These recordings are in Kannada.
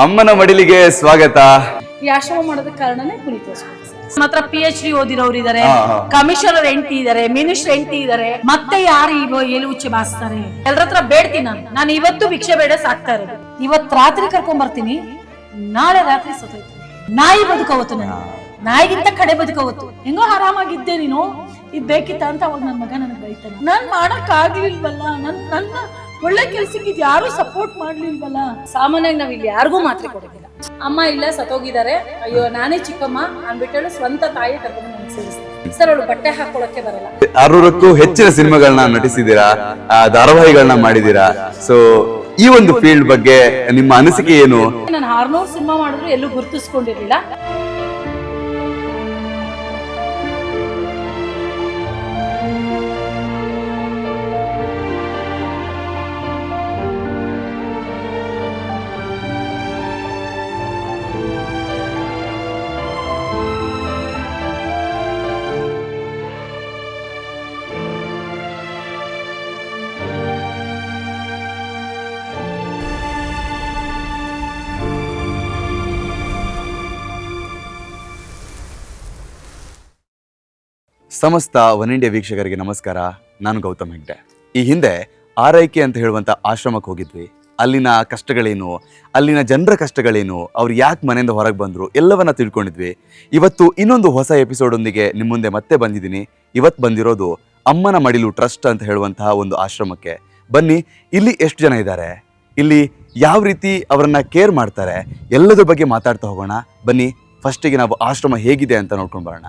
ಅಮ್ಮನ ಮಡಿಲಿಗೆ ಸ್ವಾಗತ. ಈ ಆಶ್ರಮ ಮಾಡೋದಕ್ಕೆ ಕಾರಣನೇ ಪುನೀತ್ ಮಾತ್ರ ಪಿ ಎಚ್ ಡಿ ಓದಿರೋರು ಇದಾರೆ. ಕಮಿಷನರ್ ಎಂಟಿ ಇದಾರೆ ಮಿನಿಸ್ಟರ್ ಎಂಟಿ ಇದಾರೆ ಮತ್ತೆ ಯಾರು ಈಗ ಎಲ್ಲಿ ಉಚ್ಚೆ ಬಾಸ್ತಾರೆ. ಎಲ್ರ ಹತ್ರ ಬೇಡ್ತೀನಿ ನಾನು. ನಾನು ಇವತ್ತು ಭಿಕ್ಷೆ ಬೇಡ ಸಾಕ್ತಾ ಇರೋದು. ಇವತ್ ರಾತ್ರಿ ಕರ್ಕೊಂಡ್ ಬರ್ತೀನಿ ನಾಳೆ ರಾತ್ರಿ ಸತ್ತೋಯ್ತು. ನಾಯಿ ಬದುಕೋವತ್ತು ನಾನು. ನಾಯಿಗಿಂತ ಕಡೆ ಬದುಕೋವತ್ತು ಹೆಂಗೋ ಆರಾಮಾಗಿದ್ದೆ ನೀನು. ಇದ್ ಬೇಕಿತ್ತ ಅಂತ ಅವಾಗ ನನ್ನ ಮಗ ನನಗೆ ಬೈತಾನೆ. ನಾನ್ ಮಾಡಕ್ ಆಗ್ಲಿಲ್ವಲ್ಲ ನನ್ ನನ್ನ ಒಳ್ಳೆ ಕೆಲ್ಸಕ್ಕೆ ಇದು ಯಾರು ಸಪೋರ್ಟ್ ಮಾಡ್ಲಿಲ್ವಲ್ಲ? ಸಾಮಾನ್ಯವಾಗಿ ನಾವ್ ಇಲ್ಲಿ ಯಾರಿಗೂ ಮಾತ್ರೆ ಕೊಡೋದಿಲ್ಲ. ಅಮ್ಮ ಇಲ್ಲ ಸತ್ತೋಗಿದ್ದಾರೆ. ಅಯ್ಯೋ ನಾನೇ ಚಿಕ್ಕಮ್ಮ ಅನ್ಬಿಟ್ಟು ಸ್ವಂತ ತಾಯಿ ಕರ್ಕೊಂಡು ನನಗೆ ಸೇರಿಸ್ತಾರೆ ಸರ್ ಅವಳು ಬಟ್ಟೆ ಹಾಕೊಳಕ್ಕೆ ಬರಲ್ಲ. ಅರೂರಕ್ಕೂ ಹೆಚ್ಚಿನ ಸಿನಿಮಾಗಳನ್ನ ನಟಿಸಿದೀರಾ ಆ, ಧಾರಾವಾಹಿಗಳನ್ನ ಮಾಡಿದೀರಾ ಸೊ ಈ ಒಂದು ಫೀಲ್ಡ್ ಬಗ್ಗೆ ನಿಮ್ಮ ಅನಿಸಿಕೆ ಏನು? ನಾನು ಆರ್ನೂರು ಸಿನಿಮಾ ಮಾಡಿದ್ರು ಎಲ್ಲೂ ಗುರುತಿಸ್ಕೊಂಡಿರ್ಲಿಲ್ಲ. ಸಮಸ್ತ ಒನ್ ಇಂಡಿಯಾ ವೀಕ್ಷಕರಿಗೆ ನಮಸ್ಕಾರ. ನಾನು ಗೌತಮ್ ಹೆಗ್ಡೆ. ಈ ಹಿಂದೆ ಆರೈಕೆ ಅಂತ ಹೇಳುವಂತ ಆಶ್ರಮಕ್ಕೆ ಹೋಗಿದ್ವಿ. ಅಲ್ಲಿನ ಕಷ್ಟಗಳೇನು, ಅಲ್ಲಿನ ಜನರ ಕಷ್ಟಗಳೇನು, ಅವ್ರು ಯಾಕೆ ಮನೆಯಿಂದ ಹೊರಗೆ ಬಂದರು, ಎಲ್ಲವನ್ನ ತಿಳ್ಕೊಂಡಿದ್ವಿ. ಇವತ್ತು ಇನ್ನೊಂದು ಹೊಸ ಎಪಿಸೋಡೊಂದಿಗೆ ನಿಮ್ಮ ಮುಂದೆ ಮತ್ತೆ ಬಂದಿದ್ದೀನಿ. ಇವತ್ತು ಬಂದಿರೋದು ಅಮ್ಮನ ಮಡಿಲು ಟ್ರಸ್ಟ್ ಅಂತ ಹೇಳುವಂತಹ ಒಂದು ಆಶ್ರಮಕ್ಕೆ. ಬನ್ನಿ, ಇಲ್ಲಿ ಎಷ್ಟು ಜನ ಇದ್ದಾರೆ ಇಲ್ಲಿ ಯಾವ ರೀತಿ ಅವರನ್ನ ಕೇರ್ ಮಾಡ್ತಾರೆ? ಎಲ್ಲದ್ರ ಬಗ್ಗೆ ಮಾತಾಡ್ತಾ ಹೋಗೋಣ. ಬನ್ನಿ ಫಸ್ಟಿಗೆ ನಾವು ಆಶ್ರಮ ಹೇಗಿದೆ ಅಂತ ನೋಡ್ಕೊಂಡು ಬರೋಣ.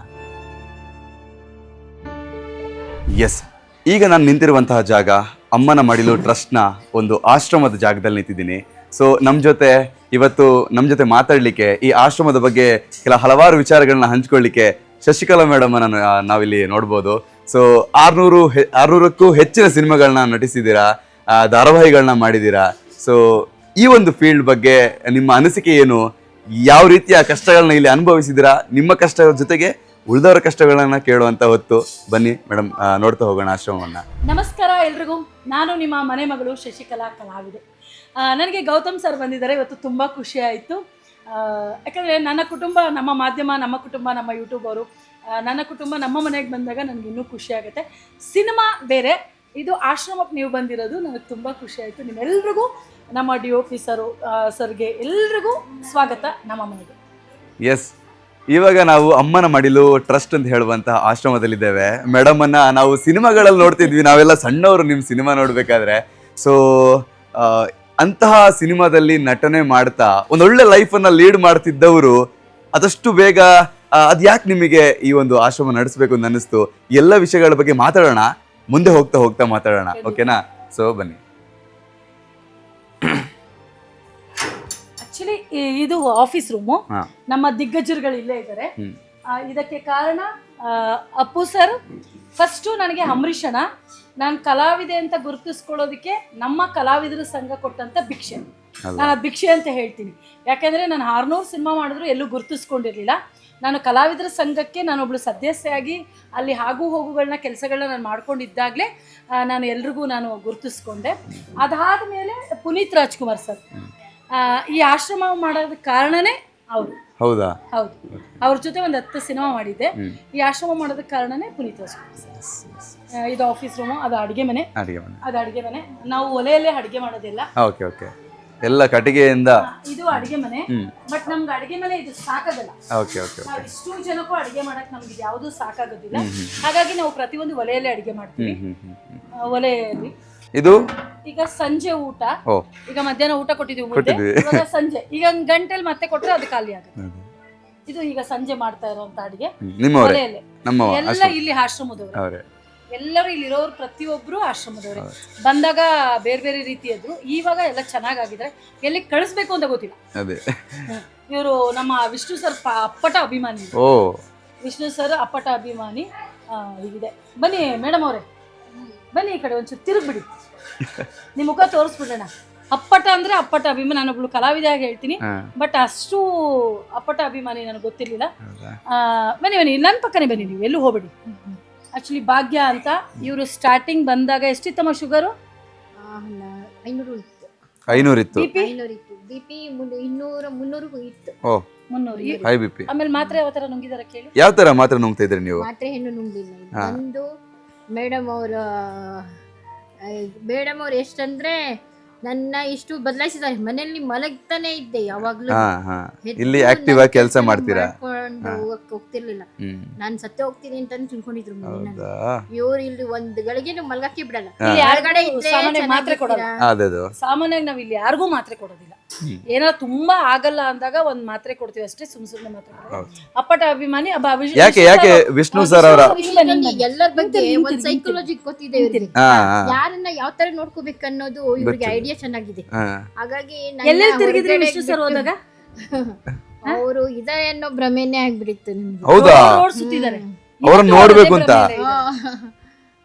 ಎಸ್ ಈಗ ನಾನು ನಿಂತಿರುವಂತಹ ಜಾಗ ಅಮ್ಮನ ಮಡಿಲು ಟ್ರಸ್ಟ್ನ ಒಂದು ಆಶ್ರಮದ ಜಾಗದಲ್ಲಿ ನಿಂತಿದ್ದೀನಿ. ಸೊ ನಮ್ಮ ಜೊತೆ ಇವತ್ತು ನಮ್ಮ ಜೊತೆ ಮಾತಾಡಲಿಕ್ಕೆ ಈ ಆಶ್ರಮದ ಬಗ್ಗೆ ಕೆಲ ಹಲವಾರು ವಿಚಾರಗಳನ್ನ ಹಂಚ್ಕೊಳ್ಳಿಕ್ಕೆ ಶಶಿಕಲಾ ಮೇಡಮ್ ನಾನು ನಾವಿಲ್ಲಿ ನೋಡ್ಬೋದು. ಸೊ ಆರ್ನೂರು ಆರ್ನೂರಕ್ಕೂ ಹೆಚ್ಚಿನ ಸಿನಿಮಾಗಳನ್ನ ನಟಿಸಿದ್ದೀರಾ? ಧಾರಾವಾಹಿಗಳನ್ನ ಮಾಡಿದ್ದೀರಾ? ಸೊ ಈ ಒಂದು ಫೀಲ್ಡ್ ಬಗ್ಗೆ ನಿಮ್ಮ ಅನಿಸಿಕೆ ಏನು? ಯಾವ ರೀತಿಯ ಕಷ್ಟಗಳನ್ನ ಇಲ್ಲಿ ಅನುಭವಿಸಿದ್ದೀರಾ? ನಿಮ್ಮ ಕಷ್ಟಗಳ ಜೊತೆಗೆ ಉಳಿದವರ ಕಷ್ಟಗಳನ್ನ ಕೇಳುವಂತ ಹೊತ್ತು ಬನ್ನಿ ಮೇಡಮ್ ನೋಡ್ತಾ ಹೋಗೋಣ ಆಶ್ರಮವನ್ನ. ನಮಸ್ಕಾರ ಎಲ್ರಿಗೂ. ನಾನು ನಿಮ್ಮ ಮನೆ ಮಗಳು ಶಶಿಕಲಾ ಕಲಾವಿದೆ. ನನಗೆ ಗೌತಮ್ ಸರ್ ಬಂದಿದ್ದಾರೆ ಇವತ್ತು ತುಂಬ ಖುಷಿ ಆಯಿತು. ಯಾಕಂದರೆ ನನ್ನ ಕುಟುಂಬ ನಮ್ಮ ಮಾಧ್ಯಮ ನಮ್ಮ ಕುಟುಂಬ ನಮ್ಮ ಯೂಟ್ಯೂಬ್ ಅವರು ನನ್ನ ಕುಟುಂಬ ನಮ್ಮ ಮನೆಗೆ ಬಂದಾಗ ನನಗೆ ಇನ್ನೂ ಖುಷಿ ಆಗುತ್ತೆ. ಸಿನಿಮಾ ಬೇರೆ ಇದು ಆಶ್ರಮಕ್ಕೆ ನೀವು ಬಂದಿರೋದು ನನಗೆ ತುಂಬ ಖುಷಿ ಆಯಿತು. ನಿಮ್ಮೆಲ್ರಿಗೂ ನಮ್ಮ ಡಿ ಒ ಪಿ ಸರು ಸರ್ಗೆ ಎಲ್ರಿಗೂ ಸ್ವಾಗತ ನಮ್ಮ ಮನೆಗೆ. ಎಸ್ ಇವಾಗ ನಾವು ಅಮ್ಮನ ಮಡಿಲು ಟ್ರಸ್ಟ್ ಅಂತ ಹೇಳುವಂತಹ ಆಶ್ರಮದಲ್ಲಿದ್ದೇವೆ. ಮೇಡಮ್ ಅನ್ನ ನಾವು ಸಿನಿಮಾಗಳಲ್ಲಿ ನೋಡ್ತಿದ್ವಿ. ನಾವೆಲ್ಲ ಸಣ್ಣವರು ನಿಮ್ಮ ಸಿನಿಮಾ ನೋಡ್ಬೇಕಾದ್ರೆ. ಸೊ ಅಂತಹ ಸಿನಿಮಾದಲ್ಲಿ ನಟನೆ ಮಾಡ್ತಾ ಒಂದೊಳ್ಳೆ ಲೈಫನ್ನು ಲೀಡ್ ಮಾಡ್ತಿದ್ದವರು ಅದಷ್ಟು ಬೇಗ ಅದು ಯಾಕೆ ನಿಮಗೆ ಈ ಒಂದು ಆಶ್ರಮ ನಡೆಸಬೇಕು ಅಂತ ಅನ್ನಿಸ್ತು? ಎಲ್ಲ ವಿಷಯಗಳ ಬಗ್ಗೆ ಮಾತಾಡೋಣ. ಮುಂದೆ ಹೋಗ್ತಾ ಹೋಗ್ತಾ ಮಾತಾಡೋಣ. ಓಕೆನಾ ಸೊ ಬನ್ನಿ. ಇದು ಆಫೀಸ್ ರೂಮು ನಮ್ಮ ದಿಗ್ಗಜರುಗಳು ಇಲ್ಲೇ ಇದ್ದಾರೆ. ಇದಕ್ಕೆ ಕಾರಣ ಅಪ್ಪು ಸರ್ ಫಸ್ಟು ನನಗೆ ಅಂಬರೀಷನ ನಾನು ಕಲಾವಿದೆ ಅಂತ ಗುರುತಿಸ್ಕೊಳ್ಳೋದಕ್ಕೆ ನಮ್ಮ ಕಲಾವಿದರ ಸಂಘ ಕೊಟ್ಟಂತ ಭಿಕ್ಷೆ. ನಾನು ಅದು ಭಿಕ್ಷೆ ಅಂತ ಹೇಳ್ತೀನಿ. ಯಾಕೆಂದರೆ ನಾನು ಆರ್ನೂರು ಸಿನಿಮಾ ಮಾಡಿದ್ರು ಎಲ್ಲೂ ಗುರುತಿಸ್ಕೊಂಡಿರಲಿಲ್ಲ. ನಾನು ಕಲಾವಿದರ ಸಂಘಕ್ಕೆ ನಾನೊಬ್ಳು ಸದಸ್ಯೆಯಾಗಿ ಅಲ್ಲಿ ಆಗು ಹೋಗುಗಳನ್ನ ಕೆಲಸಗಳನ್ನ ನಾನು ಮಾಡ್ಕೊಂಡಿದ್ದಾಗಲೇ ನಾನು ಎಲ್ರಿಗೂ ನಾನು ಗುರುತಿಸ್ಕೊಂಡೆ. ಅದಾದ ಮೇಲೆ ಪುನೀತ್ ರಾಜ್ಕುಮಾರ್ ಸರ್ ಈ ಆಶ್ರಮ ಮಾಡೋದಕ್ಕೆ ಕಾರಣನೇ ಅವರು. ಹೌದಾ? ಹೌದು. ಅವ್ರ ಜೊತೆ ಒಂದು ಹತ್ತು ಸಿನಿಮಾ ಮಾಡಿದ್ದೆ. ಈ ಆಶ್ರಮ ಮಾಡೋದಕ್ಕೆ ಕಾರಣನೇ ಪುನೀತ್ ರಾಜ್ಕುಮಾರ್. ಇದು ಆಫೀಸ್ ರೂಮು ಅದು ಅಡುಗೆ ಮನೆ. ಅಡಿಗೆ ಮನೆ. ಅದು ಅಡುಗೆ ಮನೆ. ನಾವು ಒಲೆಯಲ್ಲೇ ಅಡುಗೆ ಮಾಡೋದಿಲ್ಲ. ಓಕೆ ಓಕೆ ಎಲ್ಲ ಕಟ್ಟಿಗೆಯಿಂದ ಇದು ಅಡುಗೆ ಮನೆ. ಬಟ್ ನಮ್ಗೆ ಅಡುಗೆ ಮನೆ ಇದು ಸಾಕಾಗಲ್ಲ. ಓಕೆ ಓಕೆ ನಾವು ಇಷ್ಟು ಜನಕ್ಕೂ ಅಡುಗೆ ಮಾಡಕ್ ನಮ್ಗೆ ಯಾವುದು ಸಾಕಾಗೋದಿಲ್ಲ. ಹಾಗಾಗಿ ನಾವು ಪ್ರತಿಯೊಂದು ಒಲೆಯಲ್ಲೇ ಅಡುಗೆ ಮಾಡ್ತೀವಿ. ಒಲೆಯಲ್ಲಿ. ಇದು? ಈಗ ಸಂಜೆ ಊಟ. ಓ. ಈಗ ಮಧ್ಯಾಹ್ನ ಊಟ ಕೊಟ್ಟಿದ್ದೀವಿ ಮುದ್ದೆ ಕೊಟ್ಟಿದ್ವಿ. ಇವಾಗ ಸಂಜೆ. ಈಗ ಗಂಟೆಲಿ ಮತ್ತೆ ಕೊಟ್ರೆ ಅದು ಖಾಲಿ ಆಗುತ್ತೆ. ಇದು ಈಗ ಸಂಜೆ ಮಾಡ್ತಾ ಇರುವಂತ ಅಡಿಗೆ. ಹ್ಮ್. ನಿಮ್ಮವರೇ? ಒಲೆಯಲ್ಲೇ ನಮ್ಮ ಎಲ್ಲ ಇಲ್ಲಿ ಆಶ್ರಮದವರು. ಅವರೇ. ಎಲ್ಲರೂ ಇಲ್ಲಿರೋರು ಪ್ರತಿಯೊಬ್ರು ಆಶ್ರಮದವರೇ. ಬಂದಾಗ ಬೇರೆ ಬೇರೆ ರೀತಿಯದ್ರು ಇವಾಗ ಎಲ್ಲ ಚೆನ್ನಾಗಿದ್ರೆ ಎಲ್ಲಿ ಕಳಿಸ್ಬೇಕು ಅಂತ ಗೊತ್ತಿಲ್ಲ. ಅದೇ. ಇವರು ನಮ್ಮ ವಿಷ್ಣು ಸರ್ ಪ- ಅಪ್ಪಟ ಅಭಿಮಾನಿ ಓ. ವಿಷ್ಣು ಸರ್ ಅಪ್ಪಟ ಅಭಿಮಾನಿ ಆ, ಹೀಗಿದೆ ಬನ್ನಿ ಮೇಡಮ್ ಅವರೇ. ಬನ್ನಿ ಈ ಕಡೆ ಒಂಚೂರು ತಿರುಗ್ಬಿಡಿ. ನಿಮ್ಮ ಮುಖ ತೋರಿಸ್ಬಿಡೋಣ. ಅಪ್ಪಟ ಅಂದ್ರೆ ಅಪ್ಪಟ ಅಭಿಮಾನಿ ನಾನೊಬ್ಳು ಆಗಿ ಹೇಳ್ತೀನಿ. ಬಟ್ ಅಷ್ಟು ಅಪ್ಪಟ ಅಭಿಮಾನಿ ನನಗೆ ಗೊತ್ತಿರಲಿಲ್ಲ? ಬನ್ನಿ ಬನ್ನಿ ನನ್ನ ಪಕ್ಕನೇ ಬನ್ನಿ ನೀವು ಎಲ್ಲೂ ಹೋಗ್ಬೇಡಿ. ಆಕ್ಚುಲಿ ಭಾಗ್ಯ ಅಂತ ಇವರು ಸ್ಟಾರ್ಟಿಂಗ್ ಬಂದಾಗ ಎಷ್ಟಿತ್ತಮ್ಮ ಶುಗರು? ಐನೂರು ಇತ್ತು. ಐನೂರು ಇತ್ತು? ಬಿ ಪಿ ಇನ್ನೂರ ಮುನ್ನೂರು ಇತ್ತು. ಓ ಮುನ್ನೂರು ಹೈ ಬಿ ಪಿ ಆಮೇಲೆ ಮಾತ್ರೆ ಯಾವ ತರ ನುಂಗಿದಾರ ಕೇಳಿ. ಯಾವ ತರ ಮಾತ್ರ ನುಂಗ್ತಾ ಇದ್ರಿ ನೀವು? ಮಾತ್ರೆ ಹೆಣ್ಣು ನುಂಗ್ಲಿಲ್ಲ. ಬಂದು ಮೇಡಮ್ ಅವರು ಮೇಡಮ್ ಅವ್ರು ಎಷ್ಟಂದ್ರೆ ನನ್ನ ಇಷ್ಟು ಬದಲಾಯಿಸಿದ್ದಾರೆ ಮನೆಯಲ್ಲಿ ಮಲಗ್ತಾನೆ ಇದ್ದೆ ಯಾವಾಗ್ಲೂ. ಹಾ ಹಾ. ಇಲ್ಲಿ ಆಕ್ಟಿವ್ ಆಗಿ ಕೆಲಸ ಮಾಡ್ತೀರಾ? ಮಾಡ್ಕೊಂಡು ಹ್ಮ್. ನಾನ್ ಸತ್ತೆ ಹೋಗ್ತೀನಿ ಅಂತ ತಿಳ್ಕೊಂಡಿದ್ರು ಇವ್ರು ಇಲ್ಲಿ ಒಂದ್ ಗಳಿಗೆ ಮಲ್ಗಕ್ಕೆ ಬಿಡಲ್ಲ. ಇಲ್ಲಿ ಹೊರಗಡೆ ಯಾರಿಗೂ ಇದ್ರೆ ಸಾಮಾನ್ಯ ಮಾತ್ರೆ ಕೊಡಲ್ಲ. ಚೆನ್ನಾಗಿರ್ತೀರಾ? ಅದೇ ಅದು. ಸಾಮಾನ್ಯವಾಗಿ ನಾವ್ ಇಲ್ಲಿ ಯಾರಿಗೂ ಮಾತ್ರೆ ಕೊಡೋದಿಲ್ಲ. ಏನಾದ್ರು ತುಂಬಾ ಆಗಲ್ಲ ಅಂದಾಗ ಒಂದ್ ಮಾತ್ರೆ ಕೊಡ್ತೀವಿ ಅಷ್ಟೇ ಸುಮ್ ಸುಮ್ನೆ ಮಾತ್ರೆ. ಅಪ್ಪಟ ಅಭಿಮಾನಿ ಯಾಕೆ ಯಾಕೆ ವಿಷ್ಣು ಸರ್ ಅವರ ಎಲ್ಲರ ಬಗ್ಗೆ ಒಂದ್ ಸೈಕಾಲಜಿ ಗೊತ್ತಿದೆ ಯಾರನ್ನ ಯಾವ ತರ ನೋಡ್ಕೋಬೇಕು ಅನ್ನೋದು ಇವ್ರಿಗೆ ಐಡಿಯಾ ಚೆನ್ನಾಗಿದೆ. ಹಾಗಾಗಿ ಎಲ್ಲೆಲ್ಲಿ ತಿರುಗಿದ್ರೆ ವಿಷ್ಣು ಸರ್ ಹೋದಾಗ? ಅವರು ಇದಾರೆ ಅನ್ನೋ ಭ್ರಮೆನೇ ಆಗ್ಬಿಡಿತ್ತು ನಿಮ್ಗೆ. ಹೌದಾ? ರೋಡ್ ಸುತ್ತಿದ್ದಾರೆ. ಅವ್ರನ್ನ ನೋಡ್ಬೇಕು ಅಂತ?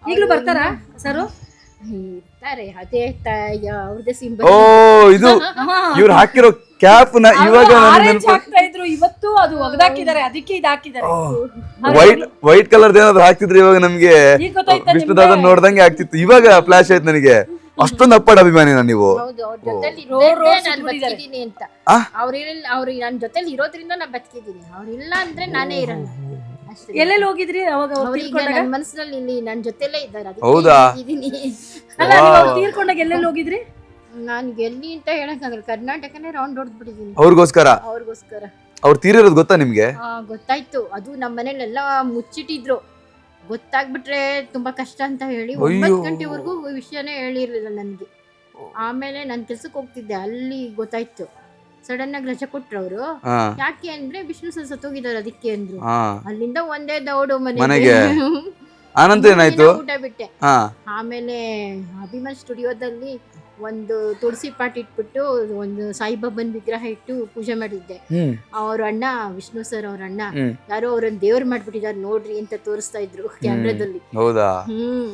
ಈಗಲೂ ಬರ್ತಾರಾ ಸರ್? ಇರ್ತಾರೆ ಅದೇ ಅವ್ರದೇ ಓ ಇದು ಇವ್ರು ಹಾಕಿರೋ ಕ್ಯಾಪ್ನ ಇವಾಗ ಹಾಕ್ತಾ ಇದ್ರು ಇವತ್ತು ಅದು ಒಗ್ದಾಕಿದ್ದಾರೆ ಅದಕ್ಕೆ ಇದು ಹಾಕಿದ್ದಾರೆ. ವೈಟ್ ವೈಟ್ ಕಲರ್ ಏನಾದ್ರು ಹಾಕ್ತಿದ್ರು ಇವಾಗ ನಮ್ಗೆ? ವಿಷ್ಣುದಾದ ನೋಡ್ದಂಗೆ ಆಗ್ತಿತ್ತು. ಇವಾಗ ಫ್ಲಾಶ್ ಆಯ್ತು ನನಗೆ. ಅಷ್ಟೊಂದು ಅಭಿಮಾನಿ ಅಭಿಮಾನಿನ ನೀವು. ಹೌದು ಅವ್ರ ಜೊತೆಲಿ ನಾನು ಸುತ್ಬಿಟ್ಟಿದ್ದಾರೆ. ಅಂತ. ಆ? ಅವ್ರಿಲ್ಲ ಅವ್ರು ನನ್ನ ಜೊತೆಲಿ ಇರೋದ್ರಿಂದ ನಾ ಬದುಕಿದ್ದೀನಿ. ಅವ್ರಿಲ್ಲ ಅಂದ್ರೆ ನಾನೇ ಇರಲ್ಲ. ಅಷ್ಟೇ. ಎಲ್ಲೆಲ್ಲಿ ಹೋಗಿದ್ರಿ? ಅವಾಗ ಅವ್ರು ಅವ್ರೀಗ ತೀರ್ಕೊಂಡಾಗ? ನನ್ನ ಮನಸ್ಸಿನಲ್ಲಿ ಇಲ್ಲಿ ನನ್ನ ಜೊತೆಲೇ ಇದ್ದಾರೆ. ಅದಕ್ಕೆ ಹೌದಾ? ಇದ್ದೀನಿ. ಅಲ್ಲ ನೀವು ಅವ್ರು ತೀರ್ಕೊಂಡಾಗ ಎಲ್ಲೆಲ್ಲಿ ಹೋಗಿದ್ರಿ? ನಾನು ಎಲ್ಲಿ ಅಂತ ಹೇಳಕ್ಕಾಗಲ್ಲ. ಕರ್ನಾಟಕನೇ ರೌಂಡ್ ಹೊಡೆದ್ಬಿಟ್ಟಿದ್ದೀನಿ. ಅವ್ರಿಗೋಸ್ಕರ? ಅವ್ರಿಗೋಸ್ಕರ. ಅವ್ರು ತೀರಿರೋದು ಗೊತ್ತಾ ನಿಮ್ಗೆ? ಆ, ಗೊತ್ತಾಯ್ತು. ಅದು ನಮ್ಮ ಮನೇಲೆಲ್ಲ ಮುಚ್ಚಿಟ್ಟಿದ್ರು. ಗೊತ್ತಾಗ್ಬಿಟ್ರೆ ತುಂಬಾ ಕಷ್ಟ ಅಂತ ಹೇಳಿ ಒಂಬತ್ತು. ಗಂಟೆವರೆಗೂ ವಿಷಯನೇ ಹೇಳಿರ್ಲಿಲ್ಲ ನನಗೆ. ಆಮೇಲೆ ನಾನು ಕೆಲ್ಸಕ್ಕೆ ಹೋಗ್ತಿದ್ದೆ ಅಲ್ಲಿ ಗೊತ್ತಾಯ್ತು. ಸಡನ್ ಆಗಿ ರಜೆ ಕೊಟ್ರು ಅವರು ಯಾಕೆ ಅಂದ್ರೆ ವಿಷ್ಣು ಸರ್ ಸತ್ತೋಗಿದ್ದಾರೆ ಅದಕ್ಕೆ ಅಂದ್ರು. ಅಲ್ಲಿಂದ ಒಂದೇ ದೌಡು ಮನೆಗೆ? ಆನಂತರ ಏನಾಯ್ತು? ಊಟ ಬಿಟ್ಟೆ. ಆಮೇಲೆ ಅಭಿಮಾನ್ ಸ್ಟುಡಿಯೋದಲ್ಲಿ ಒಂದು ತುಳಸಿ ಪಾಟ್ ಇಟ್ಬಿಟ್ಟು ಒಂದು ಸಾಯಿಬಾಬನ್ ವಿಗ್ರಹ ಇಟ್ಟು ಪೂಜೆ ಮಾಡಿದ್ದೆ. ಅವ್ರ ಅಣ್ಣ ವಿಷ್ಣು ಸರ್ ಅವ್ರ ಅಣ್ಣ. ಯಾರೋ ಅವ್ರನ್ನ ದೇವ್ರ ಮಾಡ್ಬಿಟ್ಟಿದ್ದಾರೆ ನೋಡ್ರಿ ಅಂತ ತೋರಿಸ್ತಾ ಇದ್ರು ಕ್ಯಾಮ್ರಾದಲ್ಲಿ. ಹೌದಾ? ಹ್ಮ್.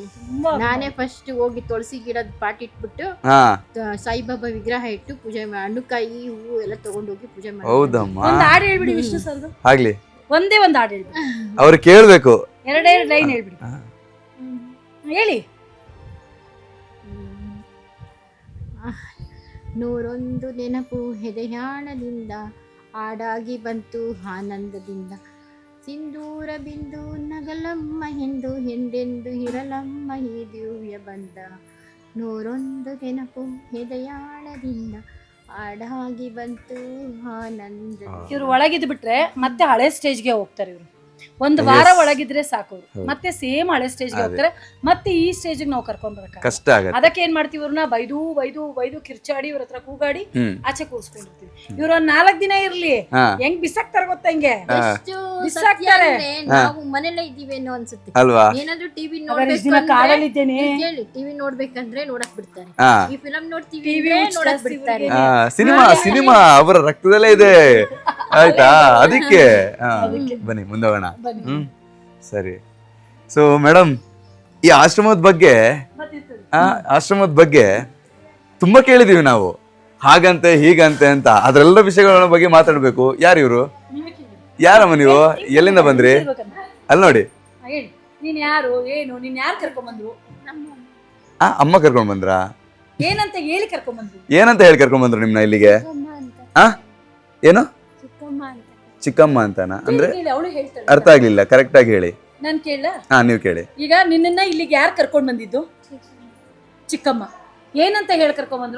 ನಾನೇ ಫಸ್ಟ್ ಹೋಗಿ ತುಳಸಿ ಗಿಡದ ಪಾಟ್ ಇಟ್ಬಿಟ್ಟು ಸಾಯಿಬಾಬಾ ವಿಗ್ರಹ ಇಟ್ಟು ಪೂಜೆ ಮಾಡಿ ಹಣ್ಣುಕಾಯಿ ಹೂವು ಎಲ್ಲ ತಗೊಂಡೋಗಿ ಪೂಜೆ ಮಾಡಿ ಹೌದಮ್ಮ. ಒಂದ್ ಹಾಡು ಹೇಳ್ಬಿಡಿ ವಿಷ್ಣು ಸರ್ ಆಗ್ಲಿ. ಒಂದೇ ಒಂದ್ ಹಾಡು ಹೇಳ್ಬಿಡಿ. ಅವ್ರು ಕೇಳ್ಬೇಕು. ಎರಡೆರಡು ಲೈನ್ ಹೇಳ್ಬಿಡಿ. ಹೇಳಿ. ನೂರೊಂದು ನೆನಪು ಹೆದೆಯಾಣದಿಂದ ಆಡಾಗಿ ಬಂತು ಆನಂದದಿಂದ. ಸಿಂಧೂರ ಬಿಂದು ನಗಲಮ್ಮ ಎಂದು ಎಂದೆಂದು ಇರಲಮ್ಮ ಈ ದಿವ್ಯ ಬಂದ. ನೂರೊಂದು ನೆನಪು ಹೆದೆಯಾಣದಿಂದ ಹಾಡಾಗಿ ಬಂತು ಆನಂದ ಇವರು ಒಳಗಿದ್ದು ಬಿಟ್ರೆ ಮತ್ತೆ ಹಳೆ ಸ್ಟೇಜ್ಗೆ ಹೋಗ್ತಾರೆ ಇವ್ರು. ಒಂದು ವಾರ. ಒಳಗಿದ್ರೆ ಸಾಕು. ಮತ್ತೆ ಸೇಮ್ ಹಳೆ ಸ್ಟೇಜ್ಗೆ ಗೆ ಹೋಗ್ತಾರೆ. ಮತ್ತೆ ಈ ಸ್ಟೇಜ್ಗೆ ನಾವು ಕರ್ಕೊಂಡ್ ಬರಕ ಕಷ್ಟ ಆಗತ್ತೆ. ಅದಕ್ಕೆ ಏನ್ ಮಾಡ್ತೀವಿ ಇವ್ರನ್ನ? ಬೈದು ಬೈದು ಬೈದು ಕಿರ್ಚಾಡಿ ಇವ್ರ ಹತ್ರ ಕೂಗಾಡಿ ಆಚೆ ಕೂರ್ಸ್ಕೊಂಡಿರ್ತೀವಿ. ಇವ್ರ ಒಂದ್ ನಾಲ್ಕ್ ದಿನ ಇರ್ಲಿ. ಹಾ. ಹೆಂಗ್ ಬಿಸಾಕ್ತಾರ ಗೊತ್ತಾ ಹಿಂಗೆ? ಎಷ್ಟು ಬಿಸಾಕ್ತಾರೆ. ಸತ್ಯ ಅಂದ್ರೆ ನಾವು ಮನೇಲೆ ಇದ್ದೀವೇನೋ ಅನ್ಸುತ್ತೆ. ಅಲ್ವಾ? ಏನಾದ್ರೂ ಟಿವಿ ಹಾಗಾದ್ರೆ ಇಷ್ಟ್ ದಿನ ಕೇಳಿ ಟಿವಿ ನೋಡ್ಬೇಕಂದ್ರೆ ನೋಡಕ್ ಬಿಡ್ತಾರೆ. ಹಾ. ಈ ಫಿಲಂ ನೋಡ್ತೀವಿ TV ಅಂದ್ರೆ ನೋಡಕ್ ಬಿಡ್ತಾರೆ. ಆ, ಸಿನಿಮಾ ಸಿನಿಮಾ ಅವರ ರಕ್ತದಲ್ಲೇ ಇದೆ. ಆಯ್ತಾ? ಅದಕ್ಕೆ. ಹಾ, ಬನ್ನಿ ಮುಂದೆ ಹೋಗೋಣ. ಸರಿ. ಸೊ ಮೇಡಮ್ ಈ ಆಶ್ರಮದ ಬಗ್ಗೆ ಆ, ಆಶ್ರಮದ ಬಗ್ಗೆ ತುಂಬಾ ಕೇಳಿದೀವಿ ನಾವು. ಹಾಗಂತೆ ಹೀಗಂತೆ ಅಂತ. ಅದ್ರೆಲ್ಲ ವಿಷಯಗಳ ಬಗ್ಗೆ ಮಾತಾಡ್ಬೇಕು. ಯಾರು ಇವರು. ಯಾರಮ್ಮ ನೀವು? ಎಲ್ಲಿಂದ ಬಂದ್ರಿ. ಅಲ್ಲಿ ನೋಡಿ. ಹಾ, ಹೇಳಿ. ನೀನ್ ಯಾರು? ಏನು? ನೀನ್ ಯಾರು ಕರ್ಕೊಂಬಂದ್ರು? ಆ ಅಮ್ಮ ಕರ್ಕೊಂಡ್ ಬಂದ್ರಾ ಏನಂತ ಹೇಳಿ ಕರ್ಕೊಂಬಂದ್ರು. ಏನಂತ ಹೇಳಿ ಕರ್ಕೊಂಡ್ ಬಂದ್ರು ನಿಮ್ನ ಇಲ್ಲಿಗೆ? ಆ? ಏನು? ಚಿಕ್ಕಮ್ಮ ಅಂತಾನ? ಅಂದ್ರೆ ಅವಳು ಹೇಳ್ತಾಳೆ. ಅರ್ಥ ಆಗ್ಲಿಲ್ಲ ಕರೆಕ್ಟ್ ಆಗಿ ಹೇಳಿ. ನಾನು ಕೇಳ. ಹಾ ನೀವು ಕೇಳಿ. ಈಗ ನಿನ್ನನ್ನ ಇಲ್ಲಿಗೆ ಯಾರು ಕರ್ಕೊಂಡು ಬಂದಿದ್ದು? ಚಿಕ್ಕಮ್ಮ. ಏನಂತ ಹೇಳಿ ಕರ್ಕೊಂಡ್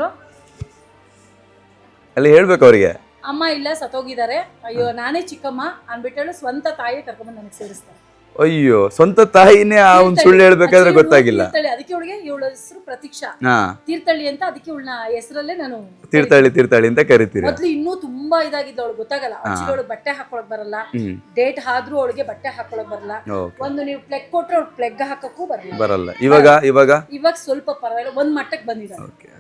ಅಲ್ಲಿ ಹೇಳ್ಬೇಕು ಅವರಿಗೆ. ಅಮ್ಮ ಇಲ್ಲ ಸತ್ತೋಗಿದ್ದಾರೆ. ಅಯ್ಯೋ ನಾನೇ ಚಿಕ್ಕಮ್ಮ ಅನ್ಬಿಟ್ಟು ಸ್ವಂತ ತಾಯಿ ಕರ್ಕೊಂಡ್ಬಂದು ನನಗೆ ಸೇರಿಸ್ತಾರೆ. ಅಯ್ಯೋ ಸ್ವಂತ ತಾಯಿನೇ ಆ ಒಂದ್ ಸುಳ್ಳು ಹೇಳ್ಬೇಕಾದ್ರೆ ಗೊತ್ತಾಗಿಲ್ಲ. ಅದಕ್ಕೆ ಅವಳಿಗೆ ಇವಳ ಹೆಸರು ಪ್ರತೀಕ್ಷಾ. ಹಾ. ತೀರ್ಥಹಳ್ಳಿ ಅಂತ ಅದಕ್ಕೆ ಇವಳ ಹೆಸರಲ್ಲೇ ನಾನು ತೀರ್ಥಹಳ್ಳಿ ತೀರ್ಥಹಳ್ಳಿ ಅಂತ ಕರಿತೀರಿ? ಮೊದ್ಲು ಇನ್ನೂ ತುಂಬಾ ಇದಾಗಿದ್ದ ಅವಳು ಗೊತ್ತಾಗಲ್ಲ. ಅವಳು ಬಟ್ಟೆ ಹಾಕೊಳಕ್ ಬರಲ್ಲ. ಡೇಟ್ ಆದ್ರೂ ಅವಳಿಗೆ ಬಟ್ಟೆ ಹಾಕೊಳಕ್ ಬರಲ್ಲ. ಒಂದು ನೀವು ಪ್ಲೆಗ್ ಕೊಟ್ರೆ ಅವ್ಳು ಪ್ಲೆಗ್ ಹಾಕಕ್ಕೂ ಬರಲ್ಲ. ಬರಲ್ಲ. ಇವಾಗ ಇವಾಗ? ಇವಾಗ ಸ್ವಲ್ಪ ಪರವಾಗಿಲ್ಲ ಒಂದ್ ಮಟ್ಟಕ್ಕೆ ಓಕೆ